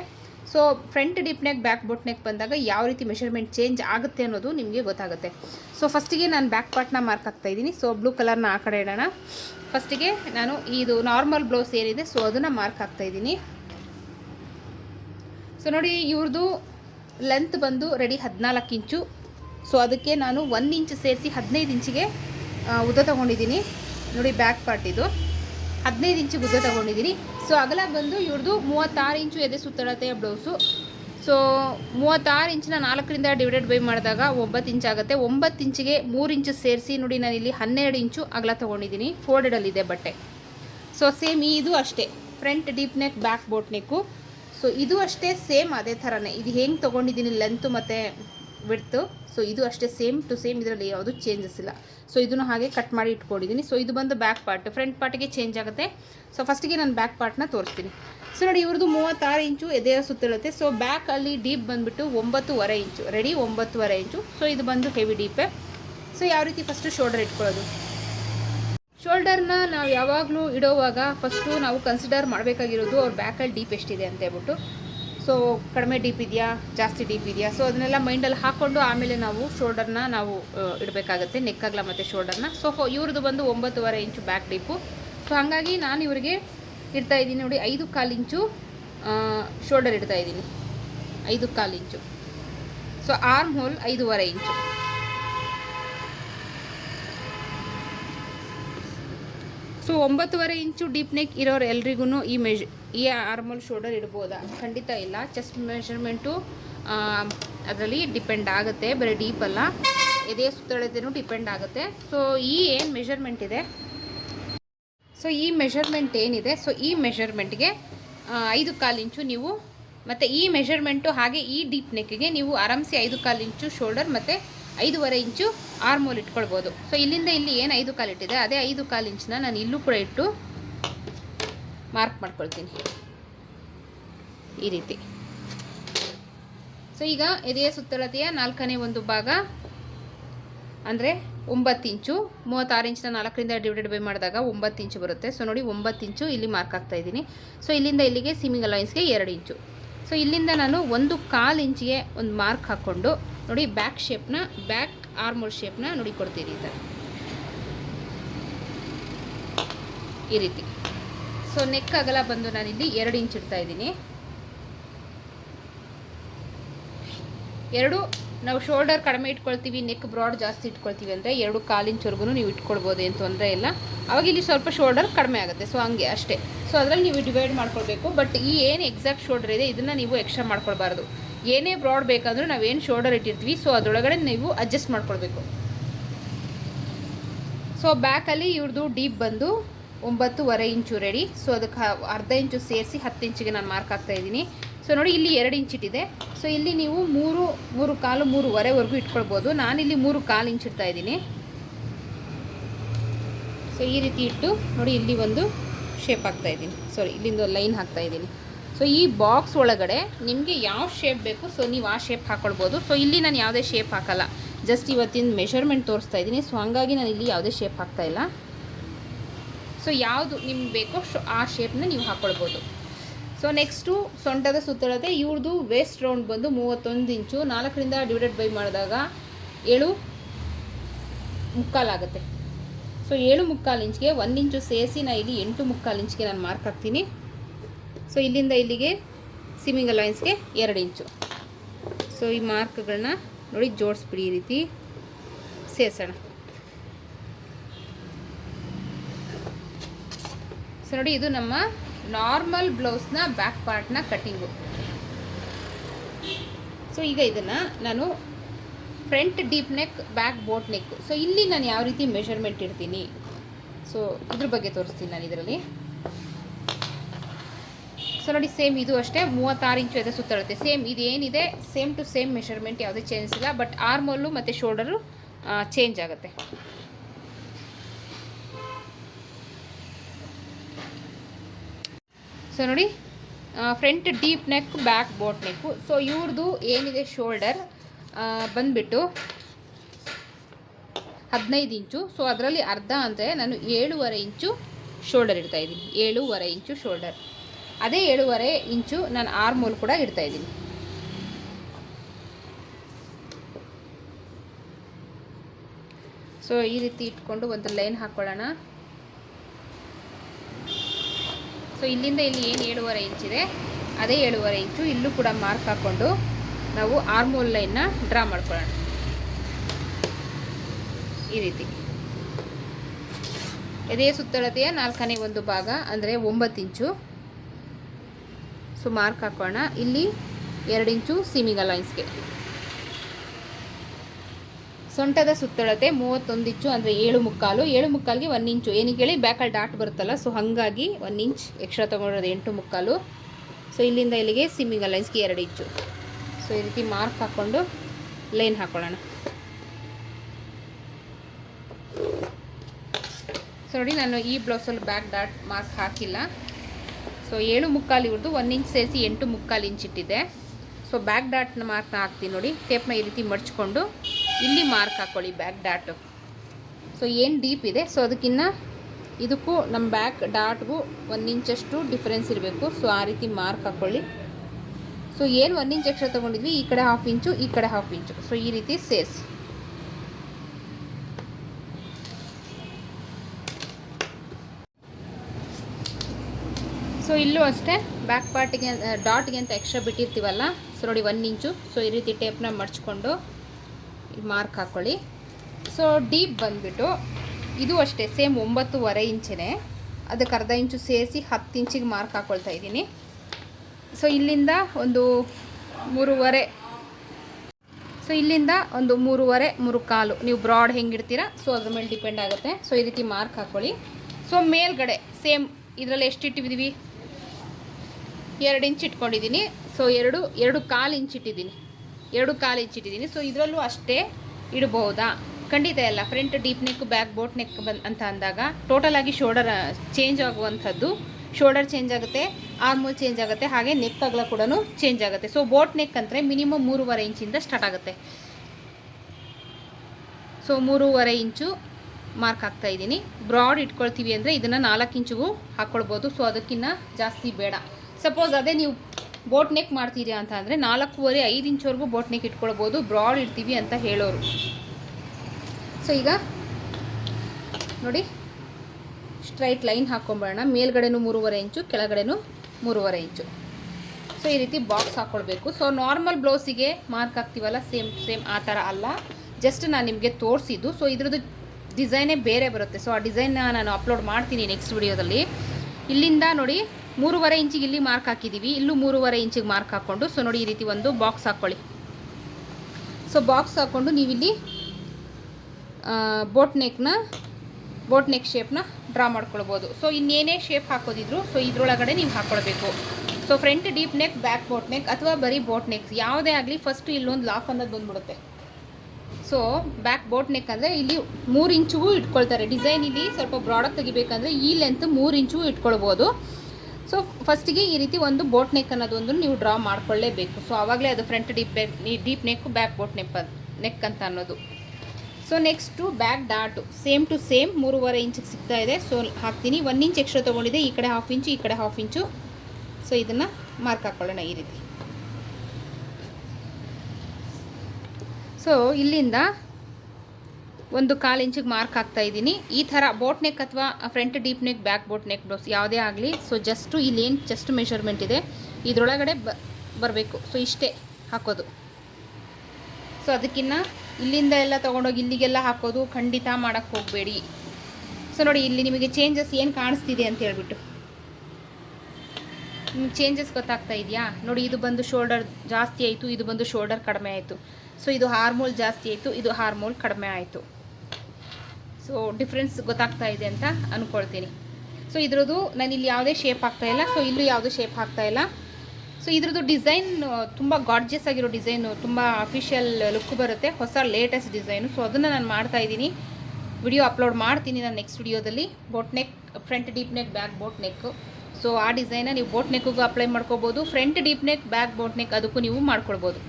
So front deep neck back boat neck ಬಂದಾಗ ಯಾವ ರೀತಿ ಮೆಷರ್ಮೆಂಟ್ ಚೇಂಜ್ ಆಗುತ್ತೆ ಅನ್ನೋದು ನಿಮಗೆ ಗೊತ್ತಾಗುತ್ತೆ. ಸೊ ಫಸ್ಟಿಗೆ ನಾನು ಬ್ಯಾಕ್ ಪಾರ್ಟ್ನ ಮಾರ್ಕ್ ಹಾಕ್ತಾ ಇದ್ದೀನಿ. ಸೊ ಬ್ಲೂ ಕಲರ್ನ ಆ ಕಡೆ ಇಡೋಣ. ಫಸ್ಟಿಗೆ ನಾನು ಇದು ನಾರ್ಮಲ್ ಬ್ಲೌಸ್ ಏನಿದೆ ಸೊ ಅದನ್ನು ಮಾರ್ಕ್ ಹಾಕ್ತಾ ಇದ್ದೀನಿ. ಸೊ ನೋಡಿ ಇವ್ರದ್ದು ಲೆಂತ್ ಬಂದು ರೆಡಿ ಹದಿನಾಲ್ಕು ಇಂಚು. ಸೊ ಅದಕ್ಕೆ ನಾನು ಒಂದು ಇಂಚು ಸೇರಿಸಿ ಹದಿನೈದು ಇಂಚಿಗೆ ಉದ್ದ ತೊಗೊಂಡಿದ್ದೀನಿ. ನೋಡಿ ಬ್ಯಾಕ್ ಪಾರ್ಟ್ ಇದು. ಹದಿನೈದು ಇಂಚು ಗುದ್ದೆ ತೊಗೊಂಡಿದ್ದೀನಿ. ಸೊ ಅಗಲ ಬಂದು ಇವ್ರದ್ದು ಮೂವತ್ತಾರು ಇಂಚು ಎದೆ ಸುತ್ತಳತೆಯ ಬ್ಲೌಸು ಸೊ ಮೂವತ್ತಾರು ಇಂಚಿನ ನಾಲ್ಕರಿಂದ ಡಿವೈಡೆಡ್ ಬೈ ಮಾಡಿದಾಗ ಒಂಬತ್ತು ಇಂಚ್ ಆಗುತ್ತೆ. ಒಂಬತ್ತು ಇಂಚಿಗೆ ಮೂರು ಇಂಚು ಸೇರಿಸಿ ನೋಡಿ ನಾನು ಇಲ್ಲಿ ಹನ್ನೆರಡು ಇಂಚು ಅಗಲ ತೊಗೊಂಡಿದ್ದೀನಿ. ಫೋಲ್ಡೆಡಲ್ಲಿದೆ ಬಟ್ಟೆ. ಸೊ ಸೇಮ್ ಇದು ಅಷ್ಟೇ. Front deep neck back boat neck so ಇದು ಅಷ್ಟೇ ಸೇಮ್ ಅದೇ ಥರನೇ. ಇದು ಹೆಂಗೆ ತೊಗೊಂಡಿದ್ದೀನಿ ಲೆಂತು ಮತ್ತು ಬಿಡ್ತು ಸೊ ಇದು ಅಷ್ಟೇ ಸೇಮ್ ಟು ಸೇಮ್ ಇದರಲ್ಲಿ ಯಾವುದು ಚೇಂಜಸ್ ಇಲ್ಲ. ಸೊ ಇದನ್ನು ಹಾಗೆ ಕಟ್ ಮಾಡಿ ಇಟ್ಕೊಂಡಿದ್ದೀನಿ. ಸೊ ಇದು ಬಂದು ಬ್ಯಾಕ್ ಪಾರ್ಟ್ ಫ್ರಂಟ್ ಪಾರ್ಟಿಗೆ ಚೇಂಜ್ ಆಗುತ್ತೆ. ಸೊ ಫಸ್ಟಿಗೆ ನಾನು ಬ್ಯಾಕ್ ಪಾರ್ಟ್ನ ತೋರಿಸ್ತೀನಿ. ಸೊ ನೋಡಿ ಇವ್ರದ್ದು ಮೂವತ್ತಾರು ಇಂಚು ಎದೆಯ ಸುತ್ತಿರುತ್ತೆ ಸೊ ಬ್ಯಾಕಲ್ಲಿ ಡೀಪ್ ಬಂದುಬಿಟ್ಟು ಒಂಬತ್ತುವರೆ ಇಂಚು. ರೆಡಿ ಒಂಬತ್ತುವರೆ ಇಂಚು. ಸೊ ಇದು ಬಂದು ಹೆವಿ ಡೀಪೆ ಸೊ ಯಾವ ರೀತಿ ಫಸ್ಟು ಶೋಲ್ಡರ್ ಇಟ್ಕೊಳ್ಳೋದು? ಶೋಲ್ಡರ್ನ ನಾವು ಯಾವಾಗಲೂ ಇಡೋವಾಗ ಫಸ್ಟು ನಾವು ಕನ್ಸಿಡರ್ ಮಾಡಬೇಕಾಗಿರೋದು ಅವ್ರ ಬ್ಯಾಕಲ್ಲಿ ಡೀಪ್ ಎಷ್ಟಿದೆ ಅಂತ ಹೇಳ್ಬಿಟ್ಟು. ಸೊ ಕಡಿಮೆ ಡೀಪ್ ಇದೆಯಾ? ಜಾಸ್ತಿ ಡೀಪ್ ಇದೆಯಾ? ಸೊ ಅದನ್ನೆಲ್ಲ ಮೈಂಡಲ್ಲಿ ಹಾಕ್ಕೊಂಡು ಆಮೇಲೆ ನಾವು ಶೋಲ್ಡರ್ನ ನಾವು ಇಡಬೇಕಾಗತ್ತೆ, ನೆಕ್ಕಾಗಲ ಮತ್ತು ಶೋಲ್ಡರ್ನ ಸೊ ಇವ್ರದ್ದು ಬಂದು ಒಂಬತ್ತುವರೆ ಇಂಚು ಬ್ಯಾಕ್ ಡೀಪು ಸೊ ಹಾಗಾಗಿ ನಾನು ಇವರಿಗೆ ಇಡ್ತಾ ಇದ್ದೀನಿ ನೋಡಿ, ಐದು ಕಾಲು ಇಂಚು ಶೋಲ್ಡರ್ ಇಡ್ತಾ ಇದ್ದೀನಿ. ಐದು ಕಾಲು ಇಂಚು. ಸೊ ಆರ್ಮ್ ಹೋಲ್ ಐದೂವರೆ ಇಂಚು. ಸೊ ಒಂಬತ್ತುವರೆ ಇಂಚು ಡೀಪ್ ನೆಕ್ ಇರೋರು ಎಲ್ರಿಗೂ ಈ ಮೆಜ್ ಈ ಆರ್ಮಲ್ ಶೋಲ್ಡರ್ ಇಡ್ಬೋದಾ? ಖಂಡಿತ ಇಲ್ಲ. ಚೆಸ್ಟ್ ಮೆಷರ್ಮೆಂಟು ಅದರಲ್ಲಿ ಡಿಪೆಂಡ್ ಆಗುತ್ತೆ. ಬರೀ ಡೀಪ್ ಅಲ್ಲ. ಎದೆ ಸುತ್ತಳತೆಯೂ ಡಿಪೆಂಡ್ ಆಗುತ್ತೆ. ಸೊ ಈ ಏನು ಮೆಷರ್ಮೆಂಟ್ ಇದೆ? ಸೊ ಈ ಮೆಷರ್ಮೆಂಟ್ ಏನಿದೆ? ಸೊ ಈ ಮೆಷರ್ಮೆಂಟ್ಗೆ ಐದು ಕಾಲು ಇಂಚು ನೀವು, ಮತ್ತು ಈ ಮೆಷರ್ಮೆಂಟು ಹಾಗೆ ಈ ಡೀಪ್ ನೆಕ್ಕಿಗೆ ನೀವು ಆರಾಮ್ಸೆ ಐದು ಕಾಲು ಇಂಚು ಶೋಲ್ಡರ್ ಮತ್ತು ಐದೂವರೆ ಇಂಚು ಆರ್ಮೋಲ್ ಇಟ್ಕೊಳ್ಬೋದು. ಸೊ ಇಲ್ಲಿಂದ ಇಲ್ಲಿ ಏನು ಐದು ಕಾಲು ಇಟ್ಟಿದೆ? ಅದೇ ಐದು ಕಾಲು ಇಂಚನ್ನ ನಾನು ಇಲ್ಲೂ ಕೂಡ ಇಟ್ಟು ಮಾರ್ಕ್ ಮಾಡ್ಕೊಳ್ತೀನಿ. ಈ ರೀತಿ. ಸೊ ಈಗ ಎದೆಯ ಸುತ್ತಳತೆಯ ನಾಲ್ಕನೇ ಒಂದು ಭಾಗ, ಅಂದರೆ ಒಂಬತ್ತು ಇಂಚು, ಮೂವತ್ತಾರು ಇಂಚಿನ ನಾಲ್ಕರಿಂದ ಡಿವೈಡೆಡ್ ಬೈ ಮಾಡಿದಾಗ ಒಂಬತ್ತು ಇಂಚು ಬರುತ್ತೆ. ಸೊ ನೋಡಿ ಒಂಬತ್ತು ಇಂಚು ಇಲ್ಲಿ ಮಾರ್ಕ್ ಆಗ್ತಾ ಇದ್ದೀನಿ. ಸೊ ಇಲ್ಲಿಂದ ಇಲ್ಲಿಗೆ ಸಿಮಿಂಗ್ ಅಲೈನ್ಸ್ಗೆ ಎರಡು ಇಂಚು. ಸೊ ಇಲ್ಲಿಂದ ನಾನು ಒಂದು ಕಾಲು ಇಂಚಿಗೆ ಒಂದು ಮಾರ್ಕ್ ಹಾಕ್ಕೊಂಡು, ನೋಡಿ ಬ್ಯಾಕ್ ಶೇಪ್ನ ಬ್ಯಾಕ್ ಆರ್ಮೋಲ್ ಶೇಪ್ನ ನೋಡಿ ಕೊಡ್ತೀನಿ ಈ ಥರ ಈ ರೀತಿ. ಸೊ ನೆಕ್ ಅಗಲ ಬಂದು ನಾನಿಲ್ಲಿ ಎರಡು ಇಂಚ್ ಇಡ್ತಾ ಇದ್ದೀನಿ. ಎರಡು, ನಾವು ಶೋಲ್ಡರ್ ಕಡಿಮೆ ಇಟ್ಕೊಳ್ತೀವಿ ನೆಕ್ ಬ್ರಾಡ್ ಜಾಸ್ತಿ ಇಟ್ಕೊಳ್ತೀವಿ ಅಂದರೆ ಎರಡು ಕಾಲು ಇಂಚ್ವರೆಗೂ ನೀವು ಇಟ್ಕೊಳ್ಬೋದು ಏನು ತೊಂದರೆ ಇಲ್ಲ. ಅವಾಗ ಇಲ್ಲಿ ಸ್ವಲ್ಪ ಶೋಲ್ಡರ್ ಕಡಿಮೆ ಆಗುತ್ತೆ ಸೊ ಹಂಗೆ ಅಷ್ಟೇ. ಸೊ ಅದರಲ್ಲಿ ನೀವು ಡಿವೈಡ್ ಮಾಡ್ಕೊಳ್ಬೇಕು ಬಟ್ ಈ ಏನು ಎಕ್ಸಾಕ್ಟ್ ಶೋಲ್ಡರ್ ಇದೆ, ಇದನ್ನು ನೀವು ಎಕ್ಸ್ಟ್ರಾ ಮಾಡ್ಕೊಳ್ಬಾರ್ದು. ಏನೇ ಬ್ರಾಡ್ ಬೇಕಂದ್ರೂ ನಾವೇನು ಶೋಲ್ಡರ್ ಇಟ್ಟಿರ್ತೀವಿ ಸೊ ಅದರೊಳಗಡೆ ನೀವು ಅಡ್ಜಸ್ಟ್ ಮಾಡ್ಕೊಳ್ಬೇಕು. ಸೊ ಬ್ಯಾಕಲ್ಲಿ ಇವ್ರದ್ದು ಡೀಪ್ ಬಂದು ಒಂಬತ್ತುವರೆ ಇಂಚು ರೆಡಿ ಸೊ ಅದಕ್ಕೆ ಅರ್ಧ ಇಂಚು ಸೇರಿಸಿ ಹತ್ತು ಇಂಚಿಗೆ ನಾನು ಮಾರ್ಕ್ ಹಾಕ್ತಾ ಇದ್ದೀನಿ. ಸೊ ನೋಡಿ ಇಲ್ಲಿ ಎರಡು ಇಂಚ್ ಇಟ್ಟಿದೆ. ಸೊ ಇಲ್ಲಿ ನೀವು ಮೂರು ಮೂರು ಕಾಲು ಮೂರುವರೆವರೆಗೂ ಇಟ್ಕೊಳ್ಬೋದು. ನಾನಿಲ್ಲಿ ಮೂರು ಕಾಲು ಇಂಚ್ ಇಡ್ತಾ ಇದ್ದೀನಿ. ಸೊ ಈ ರೀತಿ ಇಟ್ಟು ನೋಡಿ ಇಲ್ಲಿ ಒಂದು ಶೇಪ್ ಹಾಕ್ತಾ ಇದ್ದೀನಿ. ಸಾರಿ ಇಲ್ಲಿಂದ ಲೈನ್ ಹಾಕ್ತಾ ಇದ್ದೀನಿ. ಸೊ ಈ ಬಾಕ್ಸ್ ಒಳಗಡೆ ನಿಮಗೆ ಯಾವ ಶೇಪ್ ಬೇಕು ಸೊ ನೀವು ಆ ಶೇಪ್ ಹಾಕ್ಕೊಳ್ಬೋದು ಸೊ ಇಲ್ಲಿ ನಾನು ಯಾವುದೇ ಶೇಪ್ ಹಾಕಲ್ಲ. ಜಸ್ಟ್ ಇವತ್ತಿನ ಮೆಷರ್ಮೆಂಟ್ ತೋರಿಸ್ತಾ ಇದ್ದೀನಿ. ಸೊ ಹಾಗಾಗಿ ನಾನು ಇಲ್ಲಿ ಯಾವುದೇ ಶೇಪ್ ಹಾಕ್ತಾ ಇಲ್ಲ. ಸೊ ಯಾವುದು ನಿಮ್ಗೆ ಬೇಕೋ ಆ ಶೇಪ್ನ ನೀವು ಹಾಕ್ಕೊಳ್ಬೋದು ಸೊ ನೆಕ್ಸ್ಟು ಸೊಂಟದ ಸುತ್ತಳತೆ ಇವ್ರದ್ದು ವೇಸ್ಟ್ ರೌಂಡ್ ಬಂದು ಮೂವತ್ತೊಂದು ಇಂಚು. ನಾಲ್ಕರಿಂದ ಡಿವೈಡೆಡ್ ಬೈ ಮಾಡಿದಾಗ ಏಳು ಮುಕ್ಕಾಲಾಗುತ್ತೆ. ಸೊ ಏಳು ಮುಕ್ಕಾಲು ಇಂಚ್ಗೆ ಒಂದು ಇಂಚು ಸೇರಿಸಿ ನಾ ಇಲ್ಲಿ ಎಂಟು ಮುಕ್ಕಾಲು ಇಂಚ್ಗೆ ನಾನು ಮಾರ್ಕ್ ಹಾಕ್ತೀನಿ. ಸೊ ಇಲ್ಲಿಂದ ಇಲ್ಲಿಗೆ ಸಿಮಿಂಗ್ ಲೈನ್ಸ್ಗೆ ಎರಡು ಇಂಚು. ಸೊ ಈ ಮಾರ್ಕ್ಗಳನ್ನ ನೋಡಿ ಜೋಡಿಸ್ಬಿಡಿ ಈ ರೀತಿ. ಸೇರಿಸೋಣ. ಸೊ ನೋಡಿ, ಇದು ನಮ್ಮ ನಾರ್ಮಲ್ ಬ್ಲೌಸ್ನ ಬ್ಯಾಕ್ ಪಾರ್ಟ್ನ ಕಟ್ಟಿಂಗು ಸೊ ಈಗ ಇದನ್ನು ನಾನು front deep neck back boat neck so ಇಲ್ಲಿ ನಾನು ಯಾವ ರೀತಿ ಮೆಷರ್ಮೆಂಟ್ ಇಡ್ತೀನಿ? ಸೊ ಇದ್ರ ಬಗ್ಗೆ ತೋರಿಸ್ತೀನಿ ನಾನು ಇದರಲ್ಲಿ. ಸೊ ನೋಡಿ ಸೇಮ್ ಇದು ಅಷ್ಟೇ. ಮೂವತ್ತಾರು ಇಂಚು ಇದೆ ಸುತ್ತಾಡುತ್ತೆ ಸೇಮ್ ಇದೇನಿದೆ ಸೇಮ್ ಟು ಸೇಮ್ ಮೆಷರ್ಮೆಂಟ್ ಯಾವುದೇ ಚೇಂಜ್ ಇಲ್ಲ. ಬಟ್ ಆರ್ಮಲ್ಲು ಮತ್ತು ಶೋಲ್ಡರು ಚೇಂಜ್ ಆಗುತ್ತೆ. ಸೊ ನೋಡಿ front deep neck back boat neck so ಇವ್ರದ್ದು ಏನಿದೆ? ಶೋಲ್ಡರ್ ಬಂದುಬಿಟ್ಟು ಹದಿನೈದು ಇಂಚು. ಸೊ ಅದರಲ್ಲಿ ಅರ್ಧ ಅಂದರೆ ನಾನು ಏಳುವರೆ ಇಂಚು ಶೋಲ್ಡರ್ ಇಡ್ತಾ ಇದ್ದೀನಿ. ಏಳುವರೆ ಇಂಚು ಶೋಲ್ಡರ್ ಅದೇ ಏಳುವರೆ ಇಂಚು ನಾನು ಆರ್ಮೋಲ್ ಕೂಡ ಇಡ್ತಾ ಇದ್ದೀನಿ. ಸೊ ಈ ರೀತಿ ಇಟ್ಕೊಂಡು ಒಂದು ಲೈನ್ ಹಾಕ್ಕೊಳ್ಳೋಣ ಸೊ ಇಲ್ಲಿಂದ ಇಲ್ಲಿ ಏನು ಏಳುವರೆ ಇಂಚಿದೆ ಅದೇ ಏಳುವರೆ ಇಂಚು ಇಲ್ಲೂ ಕೂಡ ಮಾರ್ಕ್ ಹಾಕ್ಕೊಂಡು ನಾವು ಆರ್ಮೋಲ್ ಲೈನ್ನ ಡ್ರಾ ಮಾಡ್ಕೊಳ್ಳೋಣ. ಈ ರೀತಿ. ಎದೆಯ ಸುತ್ತಳತೆಯ ನಾಲ್ಕನೇ ಒಂದು ಭಾಗ ಅಂದರೆ ಒಂಬತ್ತು ಇಂಚು ಸೊ ಮಾರ್ಕ್ ಹಾಕೋಣ ಇಲ್ಲಿ ಎರಡು ಇಂಚು ಸೀಮಿಂಗ್ ಅಲೈನ್ಸ್ಗೆ ಸೊಂಟದ ಸುತ್ತಳತೆ ಮೂವತ್ತೊಂದು ಇಂಚು ಅಂದರೆ ಏಳು ಮುಕ್ಕಾಲು. ಏಳು ಮುಕ್ಕಾಲಿಗೆ ಒಂದು ಇಂಚು ಏನಕ್ಕೆ ಹೇಳಿ ಬ್ಯಾಕಲ್ಲಿ ಡಾಟ್ ಬರುತ್ತಲ್ಲ ಸೊ ಹಾಗಾಗಿ ಒಂದು ಇಂಚ್ ಎಕ್ಸ್ಟ್ರಾ ತೊಗೊಂಡಿರೋದು ಎಂಟು ಮುಕ್ಕಾಲು. ಸೊ ಇಲ್ಲಿಂದ ಇಲ್ಲಿಗೆ ಸಿಮ್ಮಿಂಗ್ ಅಲೈನ್ಸ್ಗೆ ಎರಡು ಇಂಚು ಸೊ ಈ ರೀತಿ ಮಾರ್ಕ್ ಹಾಕ್ಕೊಂಡು ಲೈನ್ ಹಾಕ್ಕೊಳ್ಳೋಣ ಸೊ ನೋಡಿ, ನಾನು ಈ ಬ್ಲೌಸಲ್ಲಿ ಬ್ಯಾಕ್ ಡಾಟ್ ಮಾರ್ಕ್ ಹಾಕಿಲ್ಲ. ಸೊ ಏಳು ಮುಕ್ಕಾಲು ಇವ್ರದ್ದು ಒನ್ ಇಂಚ್ ಸೇರಿಸಿ ಎಂಟು ಮುಕ್ಕಾಲು ಇಂಚ್ ಇಟ್ಟಿದೆ ಸೊ ಬ್ಯಾಕ್ ಡಾಟ್ನ ಮಾರ್ಕ್ನ ಹಾಕ್ತೀನಿ ನೋಡಿ. ಟೇಪ್ನ ಈ ರೀತಿ ಮಡ್ಚ್ಕೊಂಡು ಇಲ್ಲಿ ಮಾರ್ಕ್ ಹಾಕ್ಕೊಳ್ಳಿ ಬ್ಯಾಕ್ ಡಾಟು. ಸೊ ಏನು ಡೀಪ್ ಇದೆ? ಸೊ ಅದಕ್ಕಿನ್ನ ಇದಕ್ಕೂ ನಮ್ಮ ಬ್ಯಾಕ್ ಡಾಟ್ಗೂ ಒಂದು ಇಂಚಷ್ಟು ಡಿಫ್ರೆನ್ಸ್ ಇರಬೇಕು. ಸೊ ಆ ರೀತಿ ಮಾರ್ಕ್ ಹಾಕ್ಕೊಳ್ಳಿ ಸೊ ಏನು ಒಂದು ಇಂಚ್ ಎಕ್ಸ್ಟ್ರಾ ತೊಗೊಂಡಿದ್ವಿ? ಈ ಕಡೆ ಹಾಫ್ ಇಂಚು, ಈ ಕಡೆ ಹಾಫ್ ಇಂಚು. ಸೊ ಈ ರೀತಿ ಸೇಸ್ ಸೊ ಇಲ್ಲೂ ಅಷ್ಟೇ ಬ್ಯಾಕ್ ಪಾರ್ಟಿಗೆ, ಡಾಟ್ಗೆ ಅಂತ ಎಕ್ಸ್ಟ್ರಾ ಬಿಟ್ಟಿರ್ತೀವಲ್ಲ? ಸೊ ನೋಡಿ ಒನ್ ಇಂಚು. ಸೊ ಈ ರೀತಿ ಟೇಪ್ನ ಮಡ್ಚ್ಕೊಂಡು ಮಾರ್ಕ್ ಹಾಕ್ಕೊಳ್ಳಿ ಸೊ ಡೀಪ್ ಬಂದುಬಿಟ್ಟು ಇದು ಅಷ್ಟೇ ಸೇಮ್ ಒಂಬತ್ತುವರೆ ಇಂಚೇ ಅದಕ್ಕೆ ಅರ್ಧ ಇಂಚು ಸೇರಿಸಿ ಹತ್ತು ಇಂಚಿಗೆ ಮಾರ್ಕ್ ಹಾಕ್ಕೊಳ್ತಾ ಇದ್ದೀನಿ. ಸೊ ಇಲ್ಲಿಂದ ಒಂದು ಮೂರುವರೆ ಸೊ ಇಲ್ಲಿಂದ ಒಂದು ಮೂರುವರೆ, ಮೂರು ಕಾಲು. ನೀವು ಬ್ರಾಡ್ ಹೆಂಗಿಡ್ತೀರಾ ಸೊ ಅದ್ರ ಮೇಲೆ ಡಿಪೆಂಡ್ ಆಗುತ್ತೆ. ಸೊ ಈ ರೀತಿ ಮಾರ್ಕ್ ಹಾಕ್ಕೊಳ್ಳಿ ಸೊ ಮೇಲ್ಗಡೆ ಸೇಮ್ ಇದರಲ್ಲಿ ಎಷ್ಟು ಇಟ್ಟಿದ್ದೀವಿ ಎರಡು ಇಂಚ್ ಇಟ್ಕೊಂಡಿದ್ದೀನಿ. ಸೊ ಎರಡು ಎರಡು ಕಾಲು ಇಂಚ್ ಇಟ್ಟಿದ್ದೀನಿ. ಎರಡು ಕಾಲು ಹೆಚ್ಚಿಟ್ಟಿದ್ದೀನಿ ಸೊ ಇದರಲ್ಲೂ ಅಷ್ಟೇ ಇಡಬಹುದಾ ಖಂಡಿತ ಇಲ್ಲ front deep neck back boat neck ಬಂದು ಅಂತ ಅಂದಾಗ ಟೋಟಲ್ ಆಗಿ ಶೋಲ್ಡರ್ ಚೇಂಜ್ ಆಗುವಂಥದ್ದು ಶೋಲ್ಡರ್ ಚೇಂಜ್ ಆಗುತ್ತೆ ಆರ್ಮೋಲ್ ಚೇಂಜ್ ಆಗುತ್ತೆ, ಹಾಗೆ ನೆಕ್ ಅಗಲ ಕೂಡ ಚೇಂಜ್ ಆಗುತ್ತೆ. ಸೊ ಬೋಟ್ ನೆಕ್ ಅಂದರೆ ಮಿನಿಮಮ್ ಮೂರುವರೆ ಇಂಚಿಂದ ಸ್ಟಾರ್ಟ್ ಆಗುತ್ತೆ. ಸೊ ಮೂರುವರೆ ಇಂಚು ಮಾರ್ಕ್ ಹಾಕ್ತಾ ಇದ್ದೀನಿ. ಬ್ರಾಡ್ ಇಟ್ಕೊಳ್ತೀವಿ ಅಂದರೆ ಇದನ್ನು ನಾಲ್ಕು ಇಂಚಿಗೂ ಹಾಕ್ಕೊಳ್ಬೋದು ಸೊ ಅದಕ್ಕಿಂತ ಜಾಸ್ತಿ ಬೇಡ. ಸಪೋಸ್ ಅದೇ ನೀವು ಬೋಟ್ ನೆಕ್ ಮಾಡ್ತೀರಿ ಅಂತ ಅಂದರೆ ನಾಲ್ಕೂವರೆ, ಐದು ಇಂಚ್ವರೆಗೂ ಬೋಟ್ ನೆಕ್ ಇಟ್ಕೊಳ್ಬೋದು, ಬ್ರಾಡ್ ಇಡ್ತೀವಿ ಅಂತ ಹೇಳೋರು. ಸೊ ಈಗ ನೋಡಿ, ಸ್ಟ್ರೈಟ್ ಲೈನ್ ಹಾಕ್ಕೊಂಬಿಡೋಣ ಮೇಲ್ಗಡೆನೂ ಮೂರುವರೆ ಇಂಚು, ಕೆಳಗಡೆನೂ ಮೂರುವರೆ ಇಂಚು. ಸೊ ಈ ರೀತಿ ಬಾಕ್ಸ್ ಹಾಕ್ಕೊಳ್ಬೇಕು ಸೊ ನಾರ್ಮಲ್ ಬ್ಲೌಸಿಗೆ ಮಾರ್ಕ್ ಹಾಕ್ತೀವಲ್ಲ, ಸೇಮ್ ಸೇಮ್ ಆ ಥರ ಅಲ್ಲ. ಜಸ್ಟ್ ನಾನು ನಿಮಗೆ ತೋರಿಸಿದ್ದು. ಸೊ ಇದ್ರದ್ದು ಡಿಸೈನೇ ಬೇರೆ ಬರುತ್ತೆ. ಸೊ ಆ ಡಿಸೈನ್ನ ನಾನು ಅಪ್ಲೋಡ್ ಮಾಡ್ತೀನಿ ನೆಕ್ಸ್ಟ್ ವಿಡಿಯೋದಲ್ಲಿ ಇಲ್ಲಿಂದ ನೋಡಿ ಮೂರುವರೆ ಇಂಚಿಗೆ ಇಲ್ಲಿ ಮಾರ್ಕ್ ಹಾಕಿದ್ದೀವಿ ಇಲ್ಲೂ ಮೂರುವರೆ ಇಂಚಿಗೆ ಮಾರ್ಕ್ ಹಾಕ್ಕೊಂಡು, ಸೊ ನೋಡಿ ಈ ರೀತಿ ಒಂದು ಬಾಕ್ಸ್ ಹಾಕ್ಕೊಳ್ಳಿ ಸೊ ಬಾಕ್ಸ್ ಹಾಕ್ಕೊಂಡು ನೀವಿಲ್ಲಿ ಬೋಟ್ ನೆಕ್ನ, ಬೋಟ್ ನೆಕ್ ಶೇಪ್ನ ಡ್ರಾ ಮಾಡ್ಕೊಳ್ಬೋದು. ಸೊ ಇನ್ನೇನೇ ಶೇಪ್ ಹಾಕೋದಿದ್ರು, ಸೊ ಇದ್ರೊಳಗಡೆ ನೀವು ಹಾಕ್ಕೊಳ್ಬೇಕು so front deep neck, back boat neck, ಅಥವಾ ಬರೀ ಬೋಟ್ ನೆಕ್, ಯಾವುದೇ ಆಗಲಿ ಫಸ್ಟು ಇಲ್ಲೊಂದು ಲಾಕ್ ಅನ್ನೋದು ಬಂದ್ಬಿಡುತ್ತೆ. ಸೊ ಬ್ಯಾಕ್ ಬೋಟ್ ನೆಕ್ ಅಂದರೆ ಇಲ್ಲಿ ಮೂರು ಇಂಚಿಗೂ ಇಟ್ಕೊಳ್ತಾರೆ. ಡಿಸೈನ್ ಇಲ್ಲಿ ಸ್ವಲ್ಪ ಬ್ರಾಡಾಗಿ ತೆಗಿಬೇಕಂದ್ರೆ ಈ ಲೆಂತ್ ಮೂರು ಇಂಚು ಇಟ್ಕೊಳ್ಬೋದು. ಸೊ ಫಸ್ಟಿಗೆ ಈ ರೀತಿ ಒಂದು ಬೋಟ್ ನೆಕ್ ಅನ್ನೋದೊಂದು ನೀವು ಡ್ರಾ ಮಾಡ್ಕೊಳ್ಳೇಬೇಕು. ಸೊ ಆವಾಗಲೇ ಅದು front deep deep neck back boat ನೆಪ್ neck ಅಂತ ಅನ್ನೋದು. So next back dot same to same ಮೂರುವರೆ ಇಂಚಿಗೆ ಸಿಗ್ತಾ ಇದೆ. ಸೊ ಹಾಕ್ತೀನಿ. ಒನ್ ಇಂಚ್ ಎಕ್ಸ್ಟ್ರಾ ತೊಗೊಂಡಿದೆ. ಈ ಕಡೆ ಹಾಫ್ ಇಂಚು ಈ ಕಡೆ ಹಾಫ್ ಇಂಚು ಸೊ ಇದನ್ನು ಮಾರ್ಕ್ ಹಾಕ್ಕೊಳ್ಳೋಣ ಈ ರೀತಿ. ಸೊ ಇಲ್ಲಿಂದ ಒಂದು ಕಾಲು ಇಂಚಿಗೆ ಮಾರ್ಕ್ ಹಾಕ್ತಾ ಇದ್ದೀನಿ. ಈ ಥರ ಬೋಟ್ ನೆಕ್ ಅಥವಾ front deep neck, back boat neck blouse ಯಾವುದೇ ಆಗಲಿ, ಸೊ ಜಸ್ಟು ಇಲ್ಲೇನು ಜಸ್ಟ್ ಮೆಷರ್ಮೆಂಟ್ ಇದೆ, ಇದರೊಳಗಡೆ ಬರಬೇಕು. ಸೊ ಇಷ್ಟೇ ಹಾಕೋದು. ಸೊ ಅದಕ್ಕಿನ್ನ ಇಲ್ಲಿಂದ ಎಲ್ಲ ತೊಗೊಂಡೋಗಿ ಇಲ್ಲಿಗೆಲ್ಲ ಹಾಕೋದು ಖಂಡಿತ ಮಾಡೋಕ್ಕೆ ಹೋಗಬೇಡಿ. ಸೊ ನೋಡಿ, ಇಲ್ಲಿ ನಿಮಗೆ ಚೇಂಜಸ್ ಏನು ಕಾಣಿಸ್ತಿದೆ ಅಂತ ಹೇಳ್ಬಿಟ್ಟು. ನಿಮ್ಗೆ ಚೇಂಜಸ್ ಗೊತ್ತಾಗ್ತಾ ಇದೆಯಾ? ನೋಡಿ, ಇದು ಬಂದು ಶೋಲ್ಡರ್ ಜಾಸ್ತಿ ಆಯಿತು, ಇದು ಬಂದು ಶೋಲ್ಡರ್ ಕಡಿಮೆ ಆಯಿತು. ಸೊ ಇದು ಹಾರ್ಮೋಲ್ ಜಾಸ್ತಿ ಆಯಿತು, ಇದು ಹಾರ್ಮೋಲ್ ಕಡಿಮೆ ಆಯಿತು. ಸೊ ಡಿಫ್ರೆನ್ಸ್ ಗೊತ್ತಾಗ್ತಾ ಇದೆ ಅಂತ ಅಂದ್ಕೊಳ್ತೀನಿ ಸೊ ಇದ್ರದ್ದು ನಾನು ಇಲ್ಲಿ ಯಾವುದೇ ಶೇಪ್ ಇಲ್ಲ. ಸೊ ಇಲ್ಲೂ ಯಾವುದೇ ಶೇಪ್ ಇಲ್ಲ. ಸೊ ಇದ್ರದ್ದು ಡಿಸೈನ್ ತುಂಬ ಗಾರ್ಜಿಯಸ್ ಆಗಿರೋ ಡಿಸೈನು ತುಂಬ ಅಫಿಷಿಯಲ್ ಲುಕ್ ಬರುತ್ತೆ. ಹೊಸ ಲೇಟೆಸ್ಟ್ ಡಿಸೈನು ಸೊ ಅದನ್ನು ನಾನು ಮಾಡ್ತಾ ಇದ್ದೀನಿ. ವಿಡಿಯೋ ಅಪ್ಲೋಡ್ ಮಾಡ್ತೀನಿ ನಾನು ನೆಕ್ಸ್ಟ್ ವಿಡಿಯೋದಲ್ಲಿ boat neck front deep neck back boat neck so ಆ ಡಿಸೈನ ನೀವು ಬೋಟ್ ನೆಕ್ಗೂ ಅಪ್ಲೈ ಮಾಡ್ಕೋಬೋದು. Front deep neck back boat neck ಅದಕ್ಕೂ ನೀವು ಮಾಡ್ಕೊಳ್ಬೋದು.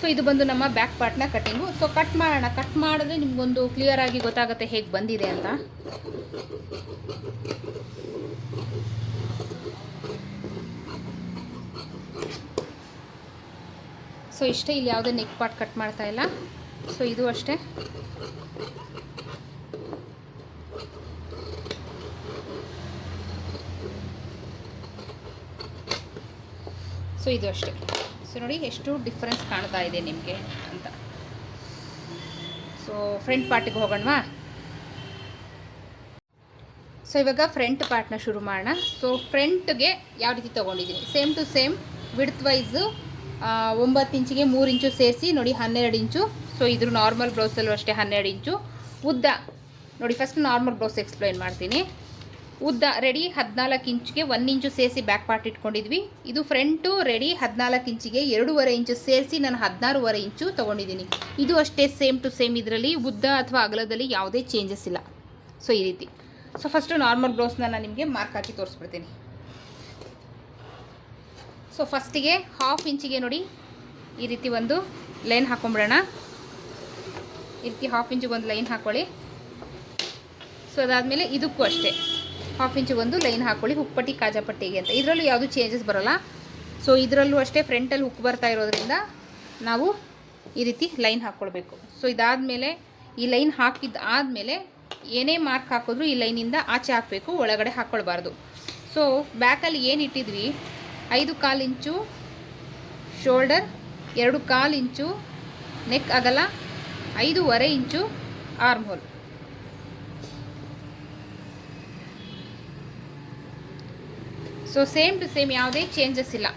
ಸೊ ಇದು ಬಂದು ನಮ್ಮ ಬ್ಯಾಕ್ ಪಾರ್ಟ್ನ ಕಟ್ಟಿಂಗು ಸೊ ಕಟ್ ಮಾಡೋಣ. ಕಟ್ ಮಾಡಿದ್ರೆ ನಿಮಗೊಂದು ಕ್ಲಿಯರ್ ಆಗಿ ಗೊತ್ತಾಗುತ್ತೆ ಹೇಗೆ ಬಂದಿದೆ ಅಂತ. ಸೊ ಇಷ್ಟೇ ಇಲ್ಲಿ ಯಾವುದೇ ನೆಕ್ ಪಾರ್ಟ್ ಕಟ್ ಮಾಡ್ತಾ ಇಲ್ಲ. ಸೊ ಇದು ಅಷ್ಟೇ. ಸೊ ಇದು ಅಷ್ಟೇ. ಸೊ ನೋಡಿ ಎಷ್ಟು ಡಿಫ್ರೆನ್ಸ್ ಕಾಣ್ತಾ ಇದೆ ನಿಮಗೆ ಅಂತ. ಸೊ ಫ್ರಂಟ್ ಪಾರ್ಟಿಗೆ ಹೋಗೋಣವಾ? ಸೊ ಇವಾಗ ಫ್ರಂಟ್ ಪಾರ್ಟ್ನ ಶುರು ಮಾಡೋಣ. ಸೊ ಫ್ರಂಟ್ಗೆ ಯಾವ ರೀತಿ ತೊಗೊಂಡಿದ್ದೀನಿ? Same to same width wise ಒಂಬತ್ತು ಇಂಚಿಗೆ ಮೂರು ಇಂಚು ಸೇರಿಸಿ, ನೋಡಿ ಹನ್ನೆರಡು ಇಂಚು. ಸೊ ಇದ್ರ ನಾರ್ಮಲ್ ಬ್ಲೌಸಲ್ಲೂ ಅಷ್ಟೇ ಹನ್ನೆರಡು ಇಂಚು. ಉದ್ದ, ನೋಡಿ ಫಸ್ಟ್ ನಾರ್ಮಲ್ ಬ್ಲೌಸ್ ಎಕ್ಸ್ಪ್ಲೈನ್ ಮಾಡ್ತೀನಿ. ಉದ್ದ ರೆಡಿ ಹದಿನಾಲ್ಕು ಇಂಚಿಗೆ ಒನ್ ಇಂಚು ಸೇರಿಸಿ ಬ್ಯಾಕ್ ಪಾರ್ಟ್ ಇಟ್ಕೊಂಡಿದ್ವಿ. ಇದು ಫ್ರಂಟು ರೆಡಿ ಹದಿನಾಲ್ಕು ಇಂಚಿಗೆ ಎರಡೂವರೆ ಇಂಚು ಸೇರಿಸಿ ನಾನು ಹದಿನಾರೂವರೆ ಇಂಚು ತೊಗೊಂಡಿದ್ದೀನಿ. ಇದು ಅಷ್ಟೇ ಸೇಮ್ ಟು ಸೇಮ್ ಇದರಲ್ಲಿ ಉದ್ದ ಅಥವಾ ಅಗಲದಲ್ಲಿ ಯಾವುದೇ ಚೇಂಜಸ್ ಇಲ್ಲ. ಸೊ ಈ ರೀತಿ. ಸೊ ಫಸ್ಟು ನಾರ್ಮಲ್ ಬ್ಲೌಸ್ನ ನಾನು ನಿಮಗೆ ಮಾರ್ಕ್ ಹಾಕಿ ತೋರಿಸ್ಬಿಡ್ತೀನಿ. ಸೊ ಫಸ್ಟಿಗೆ ಹಾಫ್ ಇಂಚಿಗೆ ನೋಡಿ. ಈ ರೀತಿ ಒಂದು ಲೈನ್ ಹಾಕೊಂಬಿಡೋಣ. ಈ ರೀತಿ ಹಾಫ್ ಇಂಚಿಗೆ ಒಂದು ಲೈನ್ ಹಾಕ್ಕೊಳ್ಳಿ ಸೊ ಅದಾದಮೇಲೆ ಇದಕ್ಕೂ ಅಷ್ಟೇ. ಹಾಫ್ ಇಂಚು ಒಂದು ಲೈನ್ ಹಾಕೊಳ್ಳಿ ಹುಕ್ಪಟ್ಟಿ ಕಾಜಾಪಟ್ಟಿಗೆ ಅಂತ. ಇದರಲ್ಲೂ ಯಾವುದು ಚೇಂಜಸ್ ಬರೋಲ್ಲ. ಸೊ ಇದರಲ್ಲೂ ಅಷ್ಟೇ ಫ್ರಂಟಲ್ಲಿ ಹುಕ್ ಬರ್ತಾ ಇರೋದ್ರಿಂದ ನಾವು ಈ ರೀತಿ ಲೈನ್ ಹಾಕ್ಕೊಳ್ಬೇಕು ಸೊ ಇದಾದಮೇಲೆ ಈ ಲೈನ್ ಹಾಕಿದ್ದು ಆದಮೇಲೆ ಏನೇ ಮಾರ್ಕ್ ಹಾಕಿದ್ರು ಈ ಲೈನಿಂದ ಆಚೆ ಹಾಕಬೇಕು, ಒಳಗಡೆ ಹಾಕ್ಕೊಳ್ಬಾರ್ದು ಸೊ ಬ್ಯಾಕಲ್ಲಿ ಏನು ಇಟ್ಟಿದ್ವಿ? ಐದು ಕಾಲು ಇಂಚು ಶೋಲ್ಡರ್ ಎರಡು ಕಾಲು ಇಂಚು ನೆಕ್ ಅಗಲ ಐದೂವರೆ inch arm hole so same to same ಯಾವುದೇ ಚೇಂಜಸ್ ಇಲ್ಲ.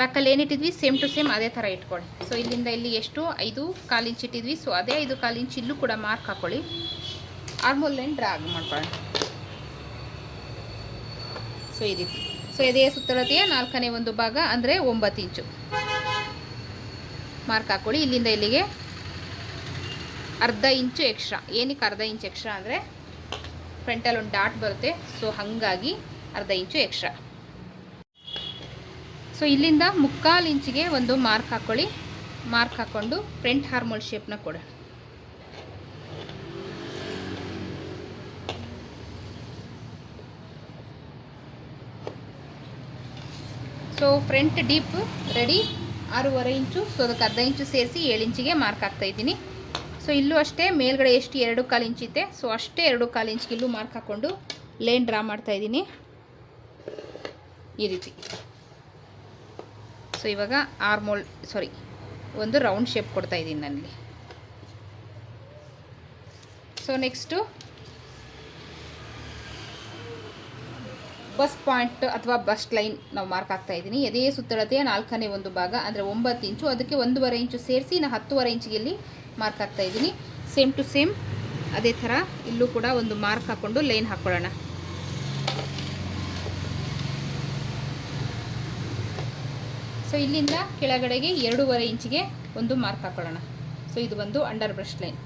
ಬ್ಯಾಕಲ್ಲಿ ಏನಿಟ್ಟಿದ್ವಿ ಸೇಮ್ ಟು ಸೇಮ್ ಅದೇ ಥರ ಇಟ್ಕೊಳ್ಳಿ. ಸೊ ಇಲ್ಲಿಂದ ಇಲ್ಲಿ ಎಷ್ಟು? ಐದು ಕಾಲು ಇಂಚ್ ಇಟ್ಟಿದ್ವಿ. ಸೊ ಅದೇ ಐದು ಕಾಲು ಇಂಚ್ ಇಲ್ಲೂ ಕೂಡ ಮಾರ್ಕ್ ಹಾಕ್ಕೊಳ್ಳಿ ಆರ್ಮೋಲ್ ಲೈನ್ ಡ್ರಾಗ್ ಮಾಡ್ಕೊಳ್ಳಿ ಸೊ ಈ ರೀತಿ. ಸೊ ಎದೆಯ ಸುತ್ತಳತೆಯ ನಾಲ್ಕನೇ ಒಂದು ಭಾಗ ಅಂದರೆ ಒಂಬತ್ತು ಇಂಚು. ಮಾರ್ಕ್ ಹಾಕ್ಕೊಳ್ಳಿ ಇಲ್ಲಿಂದ ಇಲ್ಲಿಗೆ ಅರ್ಧ ಇಂಚು ಎಕ್ಸ್ಟ್ರಾ ಏನಕ್ಕೆ ಅರ್ಧ ಇಂಚ್ ಎಕ್ಸ್ಟ್ರಾ ಅಂದರೆ ಫ್ರಂಟಲ್ಲಿ ಒಂದು ಡಾಟ್ ಬರುತ್ತೆ. ಸೊ ಹಾಗಾಗಿ ಅರ್ಧ ಇಂಚು ಎಕ್ಸ್ಟ್ರಾ ಸೊ ಇಲ್ಲಿಂದ ಮುಕ್ಕಾಲು ಇಂಚಿಗೆ ಒಂದು ಮಾರ್ಕ್ ಹಾಕ್ಕೊಳ್ಳಿ ಮಾರ್ಕ್ ಹಾಕ್ಕೊಂಡು ಫ್ರಂಟ್ ಹಾರ್ಮೋಲ್ ಶೇಪ್ನ ಕೊಡ. ಸೊ ಫ್ರಂಟ್ ಡೀಪ್ ರೆಡಿ ಆರೂವರೆ ಇಂಚು ಸೊ ಅದಕ್ಕೆ ಅರ್ಧ ಇಂಚು ಸೇರಿಸಿ ಏಳು ಇಂಚಿಗೆ ಮಾರ್ಕ್ ಹಾಕ್ತಾ ಇದ್ದೀನಿ. ಸೊ ಇಲ್ಲೂ ಅಷ್ಟೇ, ಮೇಲ್ಗಡೆ ಎಷ್ಟು ಎರಡು ಕಾಲು ಇಂಚ್ ಇದೆ ಸೊ ಅಷ್ಟೇ ಎರಡು ಕಾಲು ಇಂಚ್ಗೆ ಇಲ್ಲೂ ಮಾರ್ಕ್ ಹಾಕ್ಕೊಂಡು ಲೈನ್ ಡ್ರಾ ಮಾಡ್ತಾ ಇದ್ದೀನಿ. ಈ ರೀತಿ. ಸೊ ಇವಾಗ ಆರ್ಮೋಲ್ ಸಾರಿ ಒಂದು ರೌಂಡ್ ಶೇಪ್ ಕೊಡ್ತಾ ಇದ್ದೀನಿ ನನಗೆ ಸೊ ನೆಕ್ಸ್ಟು ಬಸ್ ಪಾಯಿಂಟ್ ಅಥವಾ ಬಸ್ಟ್ ಲೈನ್ ನಾವು ಮಾರ್ಕ್ ಆಗ್ತಾ ಇದ್ದೀನಿ. ಎದೆ ಸುತ್ತಳತೆಯ ನಾಲ್ಕನೇ ಒಂದು ಭಾಗ, ಅಂದರೆ ಒಂಬತ್ತು ಇಂಚು, ಅದಕ್ಕೆ ಒಂದೂವರೆ ಇಂಚು ಸೇರಿಸಿ ನಾನು ಹತ್ತುವರೆ ಇಂಚಿಗೆ ಇಲ್ಲಿ ಮಾರ್ಕ್ ಹಾಕ್ತಾ ಇದ್ದೀನಿ. ಸೇಮ್ ಟು ಸೇಮ್ ಅದೇ ಥರ ಇಲ್ಲೂ ಕೂಡ ಒಂದು ಮಾರ್ಕ್ ಹಾಕ್ಕೊಂಡು ಲೈನ್ ಹಾಕ್ಕೊಳ್ಳೋಣ ಸೊ ಇಲ್ಲಿಂದ ಕೆಳಗಡೆಗೆ ಎರಡೂವರೆ ಇಂಚಿಗೆ ಒಂದು ಮಾರ್ಕ್ ಹಾಕ್ಕೊಳ್ಳೋಣ ಸೊ ಇದು ಬಂದು ಅಂಡರ್ ಬ್ರಷ್ ಲೈನ್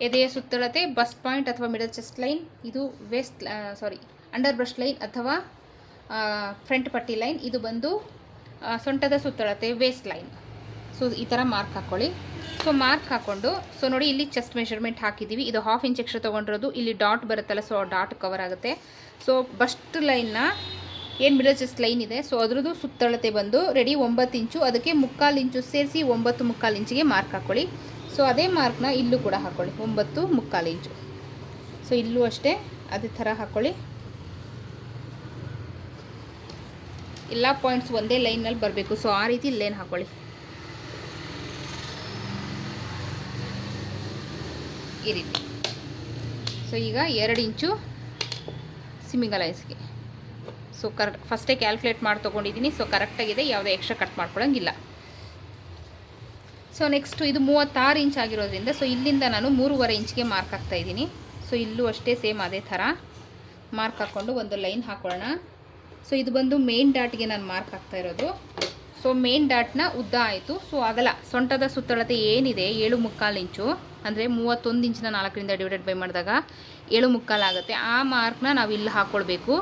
ಎದೆಯ ಸುತ್ತಳತೆ ಬಸ್ ಪಾಯಿಂಟ್ ಅಥವಾ ಮಿಡಲ್ ಚೆಸ್ಟ್ ಲೈನ್ ಇದು ವೇಸ್ಟ್ ಸಾರಿ ಅಂಡರ್ ಬ್ರಷ್ ಲೈನ್ ಅಥವಾ ಫ್ರಂಟ್ ಪಟ್ಟಿ ಲೈನ್, ಇದು ಬಂದು ಸೊಂಟದ ಸುತ್ತಳತೆ ವೇಸ್ಟ್ ಲೈನ್ ಸೊ ಈ ಥರ ಮಾರ್ಕ್ ಹಾಕ್ಕೊಳ್ಳಿ ಸೊ ಮಾರ್ಕ್ ಹಾಕ್ಕೊಂಡು ಸೊ ನೋಡಿ ಇಲ್ಲಿ ಚೆಸ್ಟ್ ಮೆಷರ್ಮೆಂಟ್ ಹಾಕಿದ್ದೀವಿ ಇದು ಹಾಫ್ ಇಂಚ್ ಎಕ್ಸ್ಟ್ರಾ ತೊಗೊಂಡಿರೋದು. ಇಲ್ಲಿ ಡಾಟ್ ಬರುತ್ತಲ್ಲ ಸೊ ಡಾಟ್ ಕವರ್ ಆಗುತ್ತೆ. ಸೊ ಬಸ್ಟ್ ಲೈನ್ನ ಏನು ಮಿಡಲ್ ಚೆಸ್ಟ್ ಲೈನ್ ಇದೆ? ಸೊ ಅದರದ್ದು ಸುತ್ತಳತೆ ಬಂದು ರೆಡಿ ಒಂಬತ್ತು ಇಂಚು, ಅದಕ್ಕೆ ಮುಕ್ಕಾಲು ಇಂಚು ಸೇರಿಸಿ ಒಂಬತ್ತು ಮುಕ್ಕಾಲು ಇಂಚಿಗೆ ಮಾರ್ಕ್ ಹಾಕ್ಕೊಳ್ಳಿ ಸೊ ಅದೇ ಮಾರ್ಕ್ನ ಇಲ್ಲೂ ಕೂಡ ಹಾಕ್ಕೊಳ್ಳಿ ಒಂಬತ್ತು ಮುಕ್ಕಾಲು ಇಂಚು. ಸೊ ಇಲ್ಲೂ ಅಷ್ಟೇ, ಅದೇ ಥರ ಹಾಕ್ಕೊಳ್ಳಿ ಎಲ್ಲ ಪಾಯಿಂಟ್ಸ್ ಒಂದೇ ಲೈನಲ್ಲಿ ಬರಬೇಕು. ಸೊ ಆ ರೀತಿ ಲೈನ್ ಹಾಕ್ಕೊಳ್ಳಿ ಈ ರೀತಿ. ಸೊ ಈಗ ಎರಡು ಇಂಚು ಸಿಮ್ಮಿಂಗ್ ಐಸ್ಗೆ ಸೊ ಕರೆಕ್ಟ್ ಫಸ್ಟೇ ಕ್ಯಾಲ್ಕುಲೇಟ್ ಮಾಡಿ ತೊಗೊಂಡಿದ್ದೀನಿ ಸೊ ಕರೆಕ್ಟಾಗಿದೆ ಯಾವುದೇ ಎಕ್ಸ್ಟ್ರಾ ಕಟ್ ಮಾಡ್ಕೊಳ್ಳೋಂಗಿಲ್ಲ ಸೊ ನೆಕ್ಸ್ಟು ಇದು ಮೂವತ್ತಾರು ಇಂಚ್ ಆಗಿರೋದ್ರಿಂದ ಸೊ ಇಲ್ಲಿಂದ ನಾನು ಮೂರುವರೆ ಇಂಚ್ಗೆ ಮಾರ್ಕ್ ಹಾಕ್ತಾಯಿದ್ದೀನಿ ಸೊ ಇಲ್ಲೂ ಅಷ್ಟೇ ಸೇಮ್ ಅದೇ ಥರ. ಮಾರ್ಕ್ ಹಾಕ್ಕೊಂಡು ಒಂದು ಲೈನ್ ಹಾಕೊಳ್ಳೋಣ. ಸೊ ಇದು ಬಂದು ಮೇನ್ ಡಾಟ್ಗೆ ನಾನು ಮಾರ್ಕ್ ಹಾಕ್ತಾ ಇರೋದು. ಸೊ ಮೇನ್ ಡಾಟ್ನ ಉದ್ದ ಆಯಿತು. ಸೊ ಅಗಲ ಸೊಂಟದ ಸುತ್ತಳತೆ ಏನಿದೆ? ಏಳು ಮುಕ್ಕಾಲು ಇಂಚು. ಅಂದರೆ ಮೂವತ್ತೊಂದು ಇಂಚಿನ ನಾಲ್ಕರಿಂದ ಡಿವೈಡೆಡ್ ಬೈ ಮಾಡಿದಾಗ ಏಳು ಮುಕ್ಕಾಲು ಆಗುತ್ತೆ. ಆ ಮಾರ್ಕ್ನ ನಾವು ಇಲ್ಲಿ ಹಾಕ್ಕೊಳ್ಬೇಕು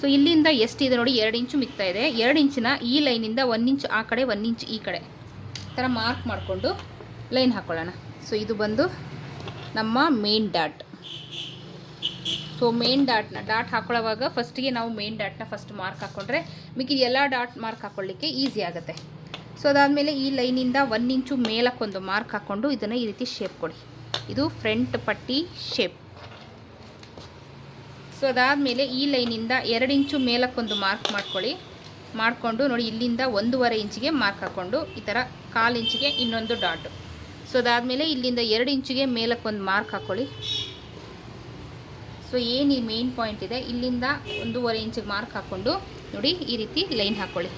ಸೊ ಇಲ್ಲಿಂದ ಎಷ್ಟಿದೆ ನೋಡಿ? ಎರಡು ಇಂಚು ಮಿಕ್ತಾ ಇದೆ. ಎರಡು ಇಂಚಿನ ಈ ಲೈನಿಂದ ಒಂದು ಇಂಚು ಆ ಕಡೆ, ಒಂದು ಇಂಚು ಈ ಕಡೆ. ಥರ ಮಾರ್ಕ್ ಮಾಡಿಕೊಂಡು ಲೈನ್ ಹಾಕ್ಕೊಳ್ಳೋಣ ಸೊ ಇದು ಬಂದು ನಮ್ಮ ಮೇನ್ ಡಾಟ್ ಸೊ ಮೇನ್ ಡಾಟ್ನ ಡಾಟ್ ಹಾಕೊಳ್ಳೋವಾಗ ಫಸ್ಟಿಗೆ ನಾವು ಮೇನ್ ಡಾಟ್ನ ಫಸ್ಟ್ ಮಾರ್ಕ್ ಹಾಕ್ಕೊಂಡ್ರೆ ಮಿಕ್ಕಿದ ಎಲ್ಲ ಡಾಟ್ ಮಾರ್ಕ್ ಹಾಕ್ಕೊಳ್ಳಿಕ್ಕೆ ಈಸಿ ಆಗುತ್ತೆ. ಸೊ ಅದಾದಮೇಲೆ ಈ ಲೈನಿಂದ ಒನ್ ಇಂಚು ಮೇಲಕ್ಕೊಂದು ಮಾರ್ಕ್ ಹಾಕ್ಕೊಂಡು ಇದನ್ನು ಈ ರೀತಿ ಶೇಪ್ ಕೊಡಿ. ಇದು ಫ್ರಂಟ್ ಪಟ್ಟಿ ಶೇಪ್ ಸೊ ಅದಾದಮೇಲೆ ಈ ಲೈನಿಂದ ಎರಡು ಇಂಚು ಮೇಲಕ್ಕೊಂದು ಮಾರ್ಕ್ ಮಾಡ್ಕೊಳ್ಳಿ. ಮಾಡಿಕೊಂಡು ನೋಡಿ ಇಲ್ಲಿಂದ ಒಂದೂವರೆ ಇಂಚಿಗೆ ಮಾರ್ಕ್ ಹಾಕ್ಕೊಂಡು ಈ ಥರ ಕಾಲು ಇಂಚಿಗೆ ಇನ್ನೊಂದು ಡಾಟು ಸೊ ಅದಾದಮೇಲೆ ಇಲ್ಲಿಂದ ಎರಡು ಇಂಚಿಗೆ ಮೇಲಕ್ಕೊಂದು ಮಾರ್ಕ್ ಹಾಕ್ಕೊಳ್ಳಿ ಸೊ ಏನು ಈ ಮೇನ್ ಪಾಯಿಂಟ್ ಇದೆ. ಇಲ್ಲಿಂದ ಒಂದೂವರೆ ಇಂಚಿಗೆ ಮಾರ್ಕ್ ಹಾಕ್ಕೊಂಡು ನೋಡಿ ಈ ರೀತಿ ಲೈನ್ ಹಾಕ್ಕೊಳ್ಳಿ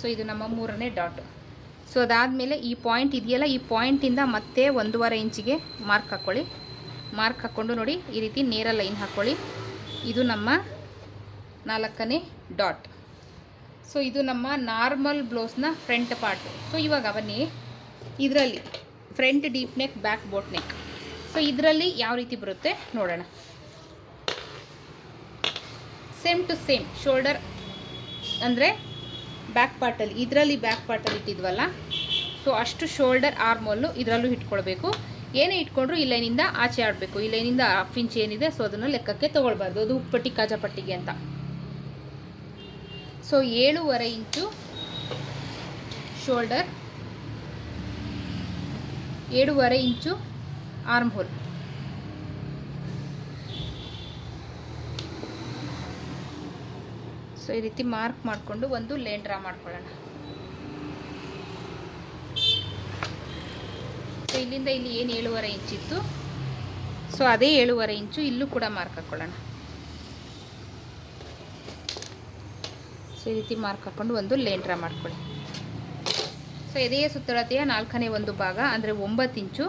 ಸೊ ಇದು ನಮ್ಮ ಮೂರನೇ ಡಾಟ್ ಸೊ ಅದಾದಮೇಲೆ ಈ ಪಾಯಿಂಟ್ ಇದೆಯಲ್ಲ, ಈ ಪಾಯಿಂಟಿಂದ ಮತ್ತೆ ಒಂದೂವರೆ ಇಂಚಿಗೆ ಮಾರ್ಕ್ ಹಾಕ್ಕೊಳ್ಳಿ ಮಾರ್ಕ್ ಹಾಕ್ಕೊಂಡು ನೋಡಿ ಈ ರೀತಿ ನೇರ ಲೈನ್ ಹಾಕ್ಕೊಳ್ಳಿ ಇದು ನಮ್ಮ ನಾಲ್ಕನೇ ಡಾಟ್ ಸೊ ಇದು ನಮ್ಮ ನಾರ್ಮಲ್ ಬ್ಲೌಸ್ನ ಫ್ರಂಟ್ ಪಾರ್ಟು ಸೊ ಇವಾಗ ಬನ್ನಿ ಇದರಲ್ಲಿ front deep neck back boat neck so ಇದರಲ್ಲಿ ಯಾವ ರೀತಿ ಬರುತ್ತೆ ನೋಡೋಣ. ಸೇಮ್ ಟು ಸೇಮ್ ಶೋಲ್ಡರ್ ಅಂದರೆ ಬ್ಯಾಕ್ ಪಾರ್ಟಲ್ಲಿ ಇದರಲ್ಲಿ ಬ್ಯಾಕ್ ಪಾರ್ಟಲ್ಲಿ ಇಟ್ಟಿದ್ವಲ್ಲ? ಸೊ ಅಷ್ಟು ಶೋಲ್ಡರ್ ಆರ್ಮಲ್ಲು ಇದರಲ್ಲೂ ಇಟ್ಕೊಳ್ಬೇಕು. ಏನೇ ಇಟ್ಕೊಂಡ್ರು ಈ ಲೈನಿಂದ ಆಚೆ ಆಡಬೇಕು. ಈ ಲೈನಿಂದ ಹಾಫ್ ಇಂಚ್ ಏನಿದೆ ಸೊ ಅದನ್ನು ಲೆಕ್ಕಕ್ಕೆ ತೊಗೊಳ್ಬಾರ್ದು. ಅದು ಉಪ್ಪಟ್ಟಿ ಕಾಜಾಪಟ್ಟಿಗೆ ಅಂತ. ಸೊ ಏಳೂವರೆ ಇಂಚು ಶೋಲ್ಡರ್ ಏಳೂವರೆ ಇಂಚು ಆರ್ಮ್ ಹೋಲ್ ಸೊ ಈ ರೀತಿ ಮಾರ್ಕ್ ಮಾಡಿಕೊಂಡು ಒಂದು ಲೇನ್ ಡ್ರಾ ಮಾಡ್ಕೊಳ್ಳೋಣ. ಸೊ ಇಲ್ಲಿಂದ ಇಲ್ಲಿ ಏನು ಏಳುವರೆ ಇಂಚ್ ಇತ್ತು? ಸೊ ಅದೇ ಏಳುವರೆ ಇಂಚು ಇಲ್ಲೂ ಕೂಡ ಮಾರ್ಕ್ ಹಾಕ್ಕೊಳ್ಳೋಣ ಸೊ ಈ ರೀತಿ ಮಾರ್ಕ್ ಹಾಕ್ಕೊಂಡು ಒಂದು ಲೇನ್ ಡ್ರಾ ಮಾಡ್ಕೊಳ್ಳಿ. ಸೊ ಎದೆಯ ಸುತ್ತಳತೆಯ ನಾಲ್ಕನೇ ಒಂದು ಭಾಗ, ಅಂದರೆ ಒಂಬತ್ತು ಇಂಚು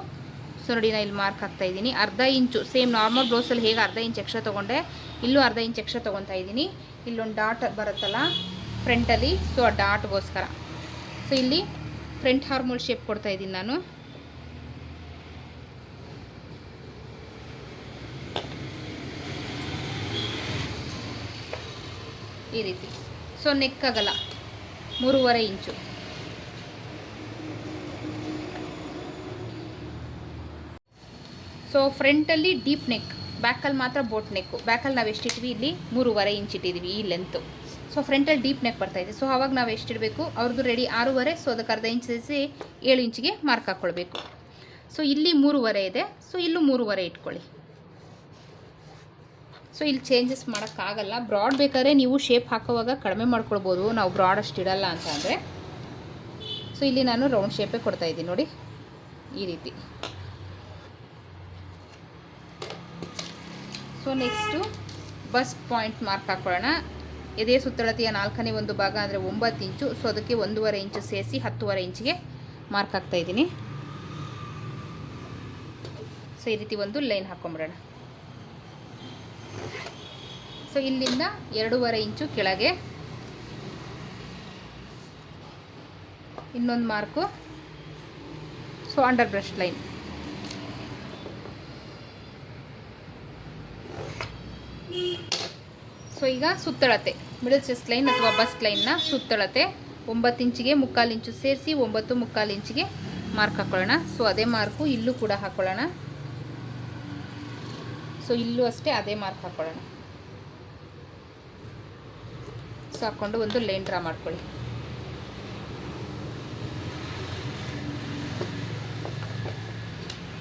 ಸೊ ನೋಡಿ ನಾನು ಇಲ್ಲಿ ಮಾರ್ಕ್ ಹಾಕ್ತಾ ಇದ್ದೀನಿ. ಅರ್ಧ ಇಂಚು ಸೇಮ್ ನಾರ್ಮಲ್ ಬ್ಲೌಸಲ್ಲಿ ಹೇಗೆ ಅರ್ಧ ಇಂಚ್ ಎಕ್ಸ್ಟ್ರಾ ತೊಗೊಂಡೆ, ಇಲ್ಲೂ ಅರ್ಧ ಇಂಚ್ ಎಕ್ಸ್ಟ್ರಾ ತೊಗೊತಾ ಇದ್ದೀನಿ. ಇಲ್ಲೊಂದು ಡಾಟ್ ಬರುತ್ತಲ್ಲ ಫ್ರಂಟಲ್ಲಿ ಸೊ ಆ ಡಾಟ್ಗೋಸ್ಕರ ಸೊ ಇಲ್ಲಿ ಫ್ರಂಟ್ ಹಾರ್ಮೋಲ್ ಶೇಪ್ ಕೊಡ್ತಾ ಇದ್ದೀನಿ ನಾನು. ಈ ರೀತಿ. ಸೊ ನೆಕ್ ಆಗಲ್ಲ. ಮೂರುವರೆ ಇಂಚು ಸೊ ಫ್ರಂಟಲ್ಲಿ ಡೀಪ್ ನೆಕ್ ಬ್ಯಾಕಲ್ಲಿ ಮಾತ್ರ ಬೋಟ್ ನೆಕ್ ಬ್ಯಾಕಲ್ಲಿ ನಾವು ಎಷ್ಟಿಟ್ವಿ ಇಲ್ಲಿ ಮೂರುವರೆ ಇಂಚ್ ಇಟ್ಟಿದ್ದೀವಿ ಈ ಲೆಂತು ಸೊ ಫ್ರಂಟಲ್ಲಿ ಡೀಪ್ ನೆಕ್ ಬರ್ತಾ ಇದೆ. ಸೊ ಅವಾಗ ನಾವು ಎಷ್ಟಿಡಬೇಕು? ಅವ್ರದ್ದು ರೆಡಿ ಆರೂವರೆ ಸೊ ಅದಕ್ಕೆ ಅರ್ಧ ಇಂಚ್ ಸೇರಿಸಿ ಏಳು ಇಂಚಿಗೆ ಮಾರ್ಕ್ ಹಾಕ್ಕೊಳ್ಬೇಕು ಸೊ ಇಲ್ಲಿ ಮೂರುವರೆ ಇದೆ. ಸೊ ಇಲ್ಲೂ ಮೂರುವರೆ ಇಟ್ಕೊಳ್ಳಿ. ಸೊ ಇಲ್ಲಿ ಚೇಂಜಸ್ ಮಾಡೋಕ್ಕಾಗಲ್ಲ ಬ್ರಾಡ್ ಬೇಕಾದ್ರೆ ನೀವು ಶೇಪ್ ಹಾಕೋವಾಗ ಕಡಿಮೆ ಮಾಡ್ಕೊಳ್ಬೋದು. ನಾವು ಬ್ರಾಡ್ ಅಷ್ಟು ಇಡಲ್ಲ ಅಂತ ಅಂದರೆ. ಸೊ ಇಲ್ಲಿ ನಾನು ರೌಂಡ್ ಶೇಪೇ ಕೊಡ್ತಾಯಿದ್ದೀನಿ ನೋಡಿ. ಈ ರೀತಿ. So next bust point mark ಹಾಕ್ಕೊಳ್ಳೋಣ. ಎದೇ ಸುತ್ತಳತೆಯ ನಾಲ್ಕನೇ ಒಂದು ಭಾಗ ಅಂದರೆ ಒಂಬತ್ತು ಇಂಚು. ಸೊ ಅದಕ್ಕೆ ಒಂದೂವರೆ ಇಂಚು ಸೇರಿಸಿ ಹತ್ತುವರೆ ಇಂಚಿಗೆ ಮಾರ್ಕ್ ಹಾಕ್ತಾ ಇದ್ದೀನಿ. ಸೊ ಈ ರೀತಿ ಒಂದು ಲೈನ್ ಹಾಕ್ಕೊಂಬಿಡೋಣ. ಸೊ ಇಲ್ಲಿಂದ ಎರಡೂವರೆ ಇಂಚು ಕೆಳಗೆ. ಇನ್ನೊಂದು ಮಾರ್ಕು ಸೊ ಅಂಡರ್ ಬ್ರಷ್ ಲೈನ್ ಸೊ ಈಗ ಸುತ್ತಳತೆ. ಮಿಡಲ್ ಚೆಸ್ಟ್ ಲೈನ್ ಅಥವಾ ಬಸ್ ಲೈನ್ನ ಸುತ್ತಳತೆ. ಒಂಬತ್ತು ಇಂಚಿಗೆ ಮುಕ್ಕಾಲು ಇಂಚು ಸೇರಿಸಿ ಒಂಬತ್ತು ಮುಕ್ಕಾಲು ಇಂಚಿಗೆ ಮಾರ್ಕ್ ಹಾಕೊಳ್ಳೋಣ. ಸೊ ಅದೇ ಮಾರ್ಕು ಇಲ್ಲೂ ಕೂಡ ಹಾಕೊಳ್ಳೋಣ. ಸೊ ಇಲ್ಲೂ ಅಷ್ಟೇ ಅದೇ ಮಾರ್ಕ್ ಹಾಕೊಳ್ಳೋಣ. ಸೊ ಹಾಕ್ಕೊಂಡು ಒಂದು ಲೈನ್ ಡ್ರಾ ಮಾಡ್ಕೊಳ್ಳಿ.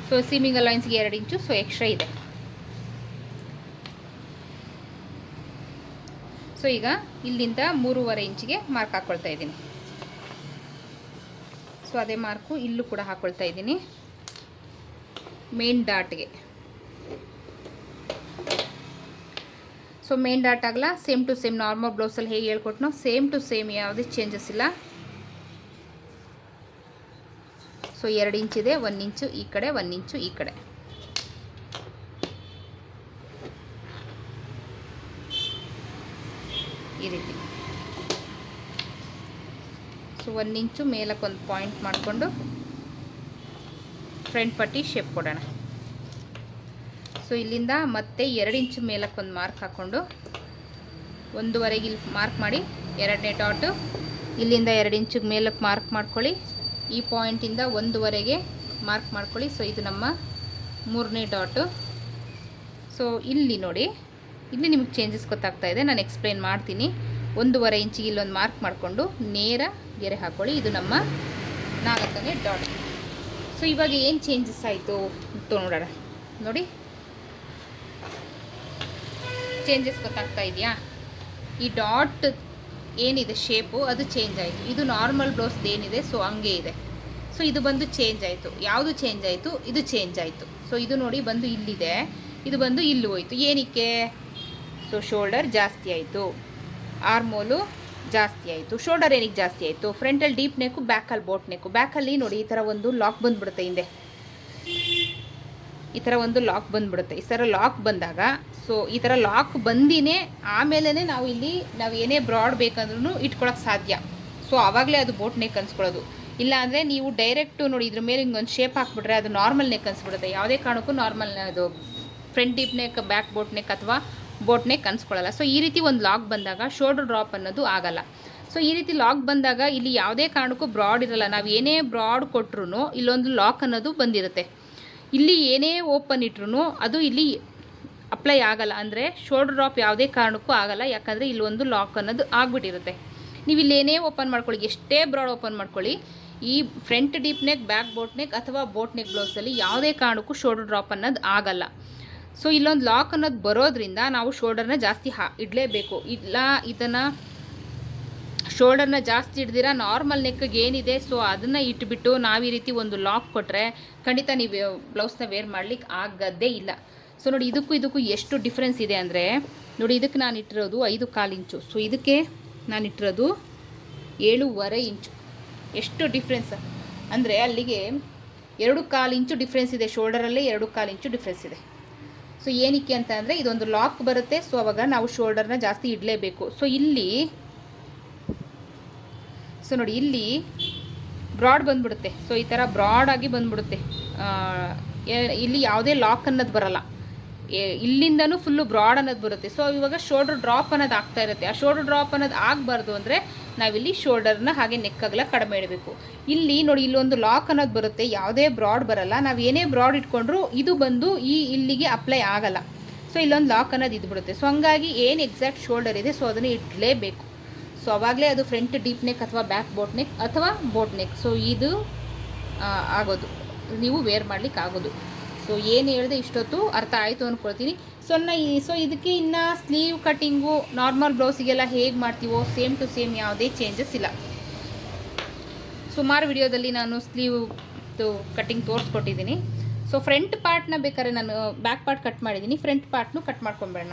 ಸೊ ಸೀಮಿಂಗ್ ಅಲೈನ್ಸ್ಗೆ ಎರಡು ಇಂಚು. ಸೊ ಎಕ್ಸ್ಟ್ರಾ ಇದೆ. ಸೊ ಈಗ ಇಲ್ಲಿಂದ ಮೂರುವರೆ ಇಂಚಿಗೆ ಮಾರ್ಕ್ ಹಾಕ್ಕೊಳ್ತಾ ಇದ್ದೀನಿ. ಸೊ ಅದೇ ಮಾರ್ಕು ಇಲ್ಲೂ ಕೂಡ ಹಾಕ್ಕೊಳ್ತಾ ಇದ್ದೀನಿ. ಮೇನ್ ಡಾಟ್ಗೆ ಸೊ ಮೇನ್ ಡಾಟ್ ಆಗಲ್ಲ ಸೇಮ್ ಟು ಸೇಮ್ ನಾರ್ಮಲ್ ಬ್ಲೌಸಲ್ಲಿ ಹೇಗೆ ಹೇಳ್ಕೊಟ್ನೋ ಸೇಮ್ ಟು ಸೇಮ್ ಯಾವುದೇ ಚೇಂಜಸ್ ಇಲ್ಲ. ಸೊ ಎರಡು ಇಂಚಿದೆ ಒನ್ ಇಂಚು ಈ ಕಡೆ ಒನ್ ಇಂಚು ಈ ಕಡೆ ಈ ರೀತಿ ಸೊ ಒಂದು ಇಂಚು ಮೇಲಕ್ಕೊಂದು ಪಾಯಿಂಟ್ ಮಾಡಿಕೊಂಡು ಫ್ರಂಟ್ ಪಟ್ಟಿ ಶೇಪ್ ಕೊಡೋಣ. ಸೊ ಇಲ್ಲಿಂದ ಮತ್ತೆ ಎರಡು ಇಂಚು ಮೇಲಕ್ಕೊಂದು ಮಾರ್ಕ್ ಹಾಕ್ಕೊಂಡು ಒಂದೂವರೆಗೆ ಇಲ್ಲಿ ಮಾರ್ಕ್ ಮಾಡಿ ಎರಡನೇ ಡಾಟು ಇಲ್ಲಿಂದ ಎರಡು ಇಂಚು ಮೇಲಕ್ಕೆ ಮಾರ್ಕ್ ಮಾಡ್ಕೊಳ್ಳಿ. ಈ ಪಾಯಿಂಟಿಂದ ಒಂದೂವರೆಗೆ ಮಾರ್ಕ್ ಮಾಡ್ಕೊಳ್ಳಿ. ಸೊ ಇದು ನಮ್ಮ ಮೂರನೇ ಡಾಟು ಸೊ ಇಲ್ಲಿ ನೋಡಿ, ಇಲ್ಲಿ ನಿಮಗೆ ಚೇಂಜಸ್ ಗೊತ್ತಾಗ್ತಾ ಇದೆ. ನಾನು ಎಕ್ಸ್ಪ್ಲೇನ್ ಮಾಡ್ತೀನಿ. ಒಂದೂವರೆ ಇಂಚಿಗೆ ಇಲ್ಲೊಂದು ಮಾರ್ಕ್ ಮಾಡಿಕೊಂಡು ನೇರ ಗೆರೆ ಹಾಕ್ಕೊಳ್ಳಿ ಇದು ನಮ್ಮ ನಾಲ್ಕನೇ ಡಾಟ್. ಸೊ ಇವಾಗ ಏನು ಚೇಂಜಸ್ ಆಯಿತು ನೋಡೋಣ. ನೋಡಿ. ಚೇಂಜಸ್ ಗೊತ್ತಾಗ್ತಾ ಇದೆಯಾ? ಈ ಡಾಟ್ ಏನಿದೆ ಶೇಪು ಅದು ಚೇಂಜ್ ಆಯಿತು. ಇದು ನಾರ್ಮಲ್ ಬ್ಲೌಸ್ದು ಏನಿದೆ ಸೊ ಹಂಗೆ ಇದೆ. ಸೊ ಇದು ಬಂದು ಚೇಂಜ್ ಆಯಿತು. ಯಾವುದು ಚೇಂಜ್ ಆಯಿತು? ಇದು ಚೇಂಜ್ ಆಯಿತು. ಸೊ ಇದು ನೋಡಿ ಬಂದು ಇಲ್ಲಿದೆ. ಇದು ಬಂದು ಇಲ್ಲಿ ಹೋಯಿತು. ಏನಕ್ಕೆ? ಸೊ ಶೋಲ್ಡರ್ ಜಾಸ್ತಿ ಆಯಿತು. ಆರ್ಮೋಲು ಜಾಸ್ತಿ ಆಯಿತು. ಶೋಲ್ಡರ್ ಏನಿಗೆ ಜಾಸ್ತಿ ಆಯಿತು? ಫ್ರಂಟಲ್ಲಿ ಡೀಪ್ ನೆಕ್ಕು ಬ್ಯಾಕಲ್ಲಿ ಬೋಟ್ ನೆಕ್ಕು ಬ್ಯಾಕಲ್ಲಿ ನೋಡಿ, ಈ ಥರ ಒಂದು ಲಾಕ್ ಬಂದುಬಿಡುತ್ತೆ ಹಿಂದೆ. ಈ ಥರ ಒಂದು ಲಾಕ್ ಬಂದುಬಿಡುತ್ತೆ. ಈ ಥರ ಲಾಕ್ ಬಂದಾಗ ಸೊ ಈ ಥರ ಲಾಕ್ ಬಂದಿನೇ ಆಮೇಲೇ ನಾವು ಇಲ್ಲಿ, ನಾವು ಏನೇ ಬ್ರಾಡ್ ಬೇಕಂದ್ರೂ ಇಟ್ಕೊಳಕ್ಕೆ ಸಾಧ್ಯ. ಸೊ ಆವಾಗಲೇ ಅದು ಬೋಟ್ ನೆಕ್ ಅನ್ಸ್ಕೊಳ್ಳೋದು. ಇಲ್ಲ ಅಂದರೆ ನೀವು ಡೈರೆಕ್ಟು ನೋಡಿ, ಇದ್ರ ಮೇಲೆ ಹಿಂಗೊಂದು ಶೇಪ್ ಹಾಕ್ಬಿಟ್ರೆ ಅದು ನಾರ್ಮಲ್ ನೆಕ್ ಅನ್ಸ್ಬಿಡುತ್ತೆ. ಯಾವುದೇ ಕಾರಣಕ್ಕೂ ನಾರ್ಮಲ್ ಅದು. Front deep neck back boat neck ಅಥವಾ ಬೋಟ್ ಕನ್ಸ್ಕೊಳ್ಳಲ್ಲ ಅನ್ಸ್ಕೊಳ್ಳಲ್ಲ ಸೊ ಈ ರೀತಿ ಒಂದು ಲಾಕ್ ಬಂದಾಗ ಶೋಲ್ಡರ್ ಡ್ರಾಪ್ ಅನ್ನೋದು ಆಗಲ್ಲ. ಸೊ ಈ ರೀತಿ ಲಾಕ್ ಬಂದಾಗ ಇಲ್ಲಿ ಯಾವುದೇ ಕಾರಣಕ್ಕೂ ಬ್ರಾಡ್ ಇರಲ್ಲ. ನಾವು ಏನೇ ಬ್ರಾಡ್ ಕೊಟ್ರು ಇಲ್ಲೊಂದು ಲಾಕ್ ಅನ್ನೋದು ಬಂದಿರುತ್ತೆ. ಇಲ್ಲಿ ಏನೇ ಓಪನ್ ಇಟ್ರು ಅದು ಇಲ್ಲಿ ಅಪ್ಲೈ ಆಗಲ್ಲ. ಅಂದರೆ ಶೋಲ್ಡರ್ ಡ್ರಾಪ್ ಯಾವುದೇ ಕಾರಣಕ್ಕೂ ಆಗಲ್ಲ. ಯಾಕಂದರೆ ಇಲ್ಲಿ ಒಂದು ಲಾಕ್ ಅನ್ನೋದು ಆಗ್ಬಿಟ್ಟಿರುತ್ತೆ. ನೀವು ಇಲ್ಲಿ ಏನೇ ಓಪನ್ ಮಾಡ್ಕೊಳ್ಳಿ, ಎಷ್ಟೇ ಬ್ರಾಡ್ ಓಪನ್ ಮಾಡ್ಕೊಳ್ಳಿ, ಈ front deep neck back boat neck ಅಥವಾ ಬೋಟ್ ನೆಕ್ ಬ್ಲೌಸಲ್ಲಿ ಯಾವುದೇ ಕಾರಣಕ್ಕೂ ಶೋಲ್ಡರ್ ಡ್ರಾಪ್ ಅನ್ನೋದು ಆಗಲ್ಲ. ಸೊ ಇಲ್ಲೊಂದು ಲಾಕ್ ಅನ್ನೋದು ಬರೋದ್ರಿಂದ ನಾವು ಶೋಲ್ಡರ್ನ ಜಾಸ್ತಿ ಹಾ ಇಡಲೇಬೇಕು. ಇಲ್ಲ ಇದನ್ನು ಶೋಲ್ಡರ್ನ ಜಾಸ್ತಿ ಹಿಡ್ದಿರ ನಾರ್ಮಲ್ ನೆಕ್ಗೆ ಏನಿದೆ ಸೊ ಅದನ್ನು ಇಟ್ಬಿಟ್ಟು ನಾವು ಈ ರೀತಿ ಒಂದು ಲಾಕ್ ಕೊಟ್ಟರೆ ಖಂಡಿತ ನೀವು ಬ್ಲೌಸ್ನ ವೇರ್ ಮಾಡ್ಲಿಕ್ಕೆ ಆಗದೇ ಇಲ್ಲ. ಸೊ ನೋಡಿ ಇದಕ್ಕೂ ಇದಕ್ಕೂ ಎಷ್ಟು ಡಿಫ್ರೆನ್ಸ್ ಇದೆ ಅಂದರೆ, ನೋಡಿ ಇದಕ್ಕೆ ನಾನು ಇಟ್ಟಿರೋದು ಐದು ಕಾಲು ಇಂಚು. ಸೊ ಇದಕ್ಕೆ ನಾನು ಇಟ್ಟಿರೋದು ಏಳೂವರೆ ಇಂಚು. ಎಷ್ಟು ಡಿಫ್ರೆನ್ಸ್ ಅಂದರೆ ಅಲ್ಲಿಗೆ ಎರಡು ಕಾಲು ಇಂಚು ಡಿಫ್ರೆನ್ಸ್ ಇದೆ ಶೋಲ್ಡರಲ್ಲೇ ಎರಡು ಕಾಲು ಇಂಚು ಡಿಫ್ರೆನ್ಸ್ ಇದೆ. ಸೊ ಏನಕ್ಕೆ ಅಂತ ಅಂದರೆ ಇದೊಂದು ಲಾಕ್ ಬರುತ್ತೆ. ಸೊ ಅವಾಗ ನಾವು ಶೋಲ್ಡರ್ನ ಜಾಸ್ತಿ ಇಡಲೇಬೇಕು. ಸೊ ಇಲ್ಲಿ ಸೊ ನೋಡಿ, ಇಲ್ಲಿ ಬ್ರಾಡ್ ಬಂದ್ಬಿಡುತ್ತೆ. ಸೊ ಈ ಥರ ಬ್ರಾಡಾಗಿ ಬಂದ್ಬಿಡುತ್ತೆ. ಇಲ್ಲಿ ಯಾವುದೇ ಲಾಕ್ ಅನ್ನೋದು ಬರಲ್ಲ. ಇಲ್ಲಿಂದನೂ ಫುಲ್ಲು ಬ್ರಾಡ್ ಅನ್ನೋದು ಬರುತ್ತೆ. ಸೊ ಇವಾಗ ಶೋಲ್ಡರ್ ಡ್ರಾಪ್ ಅನ್ನೋದು ಆಗ್ತಾ ಇರುತ್ತೆ. ಆ ಶೋಲ್ಡರ್ ಡ್ರಾಪ್ ಅನ್ನೋದು ಆಗಬಾರ್ದು ಅಂದರೆ ನಾವಿಲ್ಲಿ ಶೋಲ್ಡರ್ನ ಹಾಗೆ ನೆಕ್ಕಗಲ ಕಡಿಮೆ ಇಡಬೇಕು. ಇಲ್ಲಿ ನೋಡಿ, ಇಲ್ಲೊಂದು ಲಾಕ್ ಅನ್ನೋದು ಬರುತ್ತೆ. ಯಾವುದೇ ಬ್ರಾಡ್ ಬರಲ್ಲ. ನಾವು ಏನೇ ಬ್ರಾಡ್ ಇಟ್ಕೊಂಡ್ರೂ ಇದು ಬಂದು ಈ ಇಲ್ಲಿಗೆ ಅಪ್ಲೈ ಆಗಲ್ಲ. ಸೊ ಇಲ್ಲೊಂದು ಲಾಕ್ ಅನ್ನೋದು ಇದ್ಬಿಡುತ್ತೆ ಸೊ ಹಂಗಾಗಿ ಏನು ಎಕ್ಸಾಕ್ಟ್ ಶೋಲ್ಡರ್ ಇದೆ ಸೊ ಅದನ್ನು ಇಡಲೇಬೇಕು. ಸೊ ಅವಾಗಲೇ ಅದು ಫ್ರಂಟ್ ಡೀಪ್ ನೆಕ್ ಅಥವಾ ಬ್ಯಾಕ್ ಬೋಟ್ ನೆಕ್ ಅಥವಾ ಬೋಟ್ ನೆಕ್ ಸೊ ಇದು ಆಗೋದು. ನೀವು ವೇರ್ ಮಾಡ್ಲಿಕ್ಕೆ ಆಗೋದು ಸೊ ಏನು ಹೇಳಿದೆ ಇಷ್ಟೊತ್ತು ಅರ್ಥ ಆಯಿತು ಅಂದ್ಕೊಳ್ತೀನಿ ಸೊ ನ ಈ ಸೊ ಇದಕ್ಕೆ ಇನ್ನು ಸ್ಲೀವ್ ಕಟ್ಟಿಂಗು ನಾರ್ಮಲ್ ಬ್ಲೌಸಿಗೆಲ್ಲ ಹೇಗೆ ಮಾಡ್ತೀವೋ ಸೇಮ್ ಟು ಸೇಮ್ ಯಾವುದೇ ಚೇಂಜಸ್ ಇಲ್ಲ. ಸುಮಾರು ವಿಡಿಯೋದಲ್ಲಿ ನಾನು ಸ್ಲೀವ್ದು ಕಟ್ಟಿಂಗ್ ತೋರಿಸ್ಕೊಟ್ಟಿದ್ದೀನಿ. ಸೊ ಫ್ರಂಟ್ ಪಾರ್ಟ್ನ ಬೇಕಾದ್ರೆ ನಾನು ಬ್ಯಾಕ್ ಪಾರ್ಟ್ ಕಟ್ ಮಾಡಿದ್ದೀನಿ. ಫ್ರಂಟ್ ಪಾರ್ಟ್ನು ಕಟ್ ಮಾಡ್ಕೊಂಬೇಡ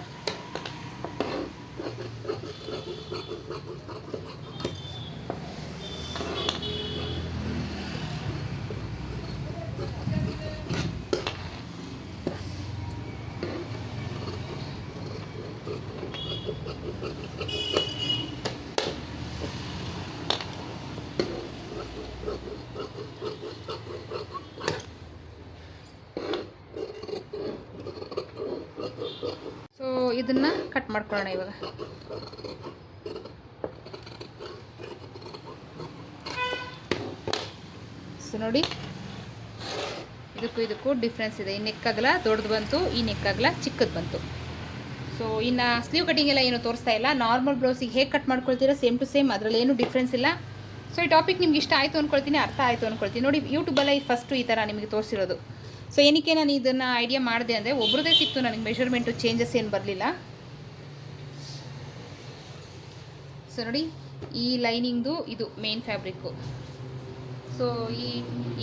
ಸೊ ಇದನ್ನು ಕಟ್ ಮಾಡ್ಕೊಳ್ಳೋಣ ಇವಾಗ. ಸೊ ನೋಡಿ. ಇದಕ್ಕೂ ಇದಕ್ಕೂ ಡಿಫ್ರೆನ್ಸ್ ಇದೆ. ಈ ನೆಕ್ಕಾಗಲ ದೊಡ್ಡದು ಬಂತು, ಈ ನೆಕ್ಕಾಗಲ ಚಿಕ್ಕದು ಬಂತು. ಸೊ ಇನ್ನು ಸ್ಲೀವ್ ಕಟಿಂಗ್ ಎಲ್ಲ ಏನು ತೋರಿಸ್ತಾ ಇಲ್ಲ. ನಾರ್ಮಲ್ ಬ್ಲೌಸಿಗೆ ಹೇಗೆ ಕಟ್ ಮಾಡ್ಕೊಳ್ತೀರಾ ಸೇಮ್ ಟು ಸೇಮ್ ಅದರಲ್ಲಿ ಏನು ಡಿಫ್ರೆನ್ಸ್ ಇಲ್ಲ. ಸೊ ಈ ಟಾಪಿಕ್ ನಿಮ್ಗೆ ಇಷ್ಟ ಆಯಿತು ಅಂದ್ಕೊಳ್ತೀನಿ ಅರ್ಥ ಆಯಿತು ಅಂದ್ಕೊಳ್ತೀನಿ ನೋಡಿ ಯೂಟ್ಯೂಬಲ್ಲ ಈ ಫಸ್ಟು ಈ ಥರ ನಿಮಗೆ ತೋರಿಸಿರೋದು. ಸೊ ಏನಕ್ಕೆ ನಾನು ಇದನ್ನು ಐಡಿಯಾ ಮಾಡಿದೆ ಅಂದರೆ ಒಬ್ರದೇ ಸಿಕ್ತು ನನಗೆ ಮೆಷರ್ಮೆಂಟು ಚೇಂಜಸ್ ಏನು ಬರಲಿಲ್ಲ. ಸೊ ನೋಡಿ, ಈ ಲೈನಿಂಗ್ದು ಇದು ಮೇನ್ ಫ್ಯಾಬ್ರಿಕ್ಕು ಸೊ ಈ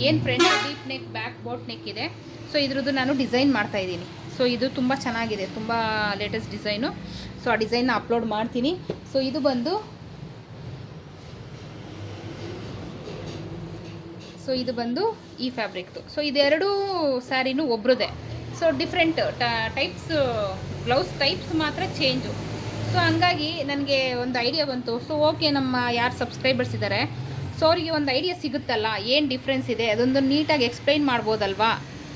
ಏನು front deep neck back boat neck ಇದೆ. ಸೊ ಇದ್ರದ್ದು ನಾನು ಡಿಸೈನ್ ಮಾಡ್ತಾ ಇದ್ದೀನಿ. ಸೊ ಇದು ತುಂಬ ಚೆನ್ನಾಗಿದೆ, ತುಂಬ ಲೇಟೆಸ್ಟ್ ಡಿಸೈನು ಸೊ ಆ ಡಿಸೈನ್ನ ಅಪ್ಲೋಡ್ ಮಾಡ್ತೀನಿ. ಸೊ ಇದು ಬಂದು ಸೊ ಇದು ಬಂದು ಈ ಫ್ಯಾಬ್ರಿಕ್ದು ಸೊ ಇದೆರಡೂ ಸ್ಯಾರಿನೂ ಒಬ್ರದೇ. So different types blouse types ಮಾತ್ರ ಚೇಂಜು ಸೊ ಹಂಗಾಗಿ ನನಗೆ ಒಂದು ಐಡಿಯಾ ಬಂತು. ಸೊ ಓಕೆ ನಮ್ಮ ಯಾರು ಸಬ್ಸ್ಕ್ರೈಬರ್ಸ್ ಇದ್ದಾರೆ ಸೊ ಅವರಿಗೆ ಒಂದು ಐಡಿಯಾ ಸಿಗುತ್ತಲ್ಲ, ಏನು ಡಿಫ್ರೆನ್ಸ್ ಇದೆ, ಅದೊಂದು ನೀಟಾಗಿ ಎಕ್ಸ್ಪ್ಲೈನ್ ಮಾಡ್ಬೋದಲ್ವಾ?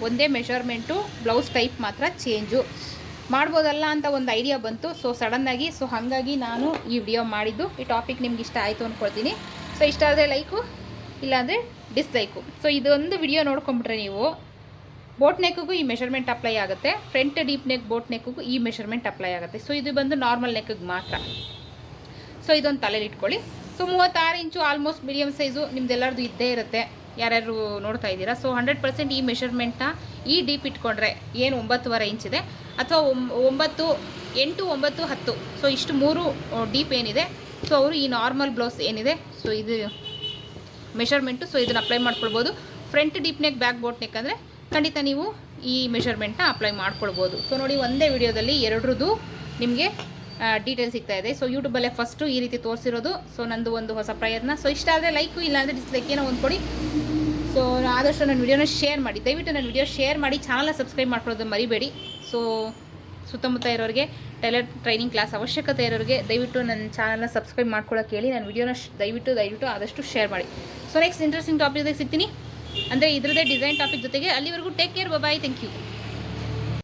ಒಂದೇ ಮೆಷರ್ಮೆಂಟು ಬ್ಲೌಸ್ ಟೈಪ್ ಮಾತ್ರ ಚೇಂಜು ಮಾಡ್ಬೋದಲ್ಲ ಅಂತ ಒಂದು ಐಡಿಯಾ ಬಂತು. ಸೊ ಸಡನ್ನಾಗಿ ಸೊ ಹಾಗಾಗಿ ನಾನು ಈ ವಿಡಿಯೋ ಮಾಡಿದ್ದು. ಈ ಟಾಪಿಕ್ ನಿಮ್ಗೆ ಇಷ್ಟ ಆಯಿತು ಅಂದ್ಕೊಳ್ತೀನಿ ಸೊ ಇಷ್ಟ ಆದರೆ ಲೈಕು ಇಲ್ಲಾಂದರೆ ಡಿಸ್ಲೈಕು ಸೊ ಇದೊಂದು ವಿಡಿಯೋ ನೋಡ್ಕೊಂಬಿಟ್ರೆ ನೀವು ಬೋಟ್ ನೆಕ್ಕಿಗೂ ಈ ಮೆಷರ್ಮೆಂಟ್ ಅಪ್ಲೈ ಆಗುತ್ತೆ. ಫ್ರಂಟ್ ಡೀಪ್ ನೆಕ್ ಬೋಟ್ ನೆಕ್ಕಿಗೂ ಈ ಮೆಷರ್ಮೆಂಟ್ ಅಪ್ಲೈ ಆಗುತ್ತೆ. ಸೊ ಇದು ಬಂದು ನಾರ್ಮಲ್ ನೆಕ್ಕಿಗೆ ಮಾತ್ರ. ಸೊ ಇದೊಂದು ತಲೆಯಲ್ಲಿ ಇಟ್ಕೊಳ್ಳಿ. ಸೊ ಮೂವತ್ತಾರು ಇಂಚು ಆಲ್ಮೋಸ್ಟ್ ಮೀಡಿಯಮ್ ಸೈಜು ನಿಮ್ದೆಲ್ಲರದು ಇದ್ದೇ ಇರುತ್ತೆ. ಯಾರ್ಯಾರು ನೋಡ್ತಾ ಇದ್ದೀರಾ? ಸೊ ಹಂಡ್ರೆಡ್ ಪರ್ಸೆಂಟ್ ಈ ಮೆಷರ್ಮೆಂಟ್ನ ಈ ಡೀಪ್ ಇಟ್ಕೊಂಡ್ರೆ ಏನು ಒಂಬತ್ತುವರೆ ಇದೆ? ಅಥವಾ ಒಂಬತ್ತು, ಎಂಟು, ಒಂಬತ್ತು, ಹತ್ತು. ಸೊ ಇಷ್ಟು ಮೂರು ಡೀಪ್ ಏನಿದೆ? ಸೊ ಅವರು ಈ ನಾರ್ಮಲ್ ಬ್ಲೌಸ್ ಏನಿದೆ? ಸೊ ಇದು ಮೆಷರ್ಮೆಂಟು ಸೊ ಇದನ್ನು ಅಪ್ಲೈ ಮಾಡ್ಕೊಳ್ಬೋದು. Front deep neck back boat neck ಅಂದರೆ ಖಂಡಿತ ನೀವು ಈ ಮೆಷರ್ಮೆಂಟ್ನ ಅಪ್ಲೈ ಮಾಡ್ಕೊಳ್ಬೋದು. ಸೊ ನೋಡಿ, ಒಂದೇ ವಿಡಿಯೋದಲ್ಲಿ ಎರಡರದ್ದು ನಿಮಗೆ ಡೀಟೇಲ್ ಸಿಗ್ತಾ ಇದೆ. ಸೊ ಯೂಟ್ಯೂಬಲ್ಲೇ ಫಸ್ಟು ಈ ರೀತಿ ತೋರಿಸಿರೋದು. ಸೊ ನಂದು ಒಂದು ಹೊಸ ಪ್ರಯತ್ನ. ಸೊ ಇಷ್ಟ ಆದರೆ ಲೈಕು ಇಲ್ಲಾಂದರೆ ಡಿಸ್ಲೈಕ್ ಏನೋ ಒಂದು ಕೊಡಿ. ಸೊ ಆದಷ್ಟು ನನ್ನ ವಿಡಿಯೋನ ಶೇರ್ ಮಾಡಿ. ದಯವಿಟ್ಟು ನನ್ನ ವಿಡಿಯೋ ಶೇರ್ ಮಾಡಿ. ಚಾನಲ್ನ ಸಬ್ಸ್ಕ್ರೈಬ್ ಮಾಡ್ಕೊಳ್ಳೋದು ಮರಿಬೇಡಿ. ಸೊ ಸುತ್ತಮುತ್ತ ಇರೋರಿಗೆ ಟೈಲರ್ ಟ್ರೈನಿಂಗ್ ಕ್ಲಾಸ್ ಅವಶ್ಯಕತೆ ಇರೋರಿಗೆ ದಯವಿಟ್ಟು ನನ್ನ ಚಾನಲ್ನ ಸಬ್ಸ್ಕ್ರೈಬ್ ಮಾಡ್ಕೊಳ್ಳೋಕೆ ಹೇಳಿ ನಾನು ವಿಡಿಯೋನ ದಯವಿಟ್ಟು ದಯವಿಟ್ಟು ಆದಷ್ಟು ಶೇರ್ ಮಾಡಿ. ಸೊ ನೆಕ್ಸ್ಟ್ ಇಂಟ್ರೆಸ್ಟಿಂಗ್ ಟಾಪಿಕ್ ಸಿಗ್ತೀನಿ. ಅಂದರೆ ಇದರದೇ ಡಿಸೈನ್ ಟಾಪಿಕ್ ಜೊತೆಗೆ ಅಲ್ಲಿವರೆಗೂ take care bye thank you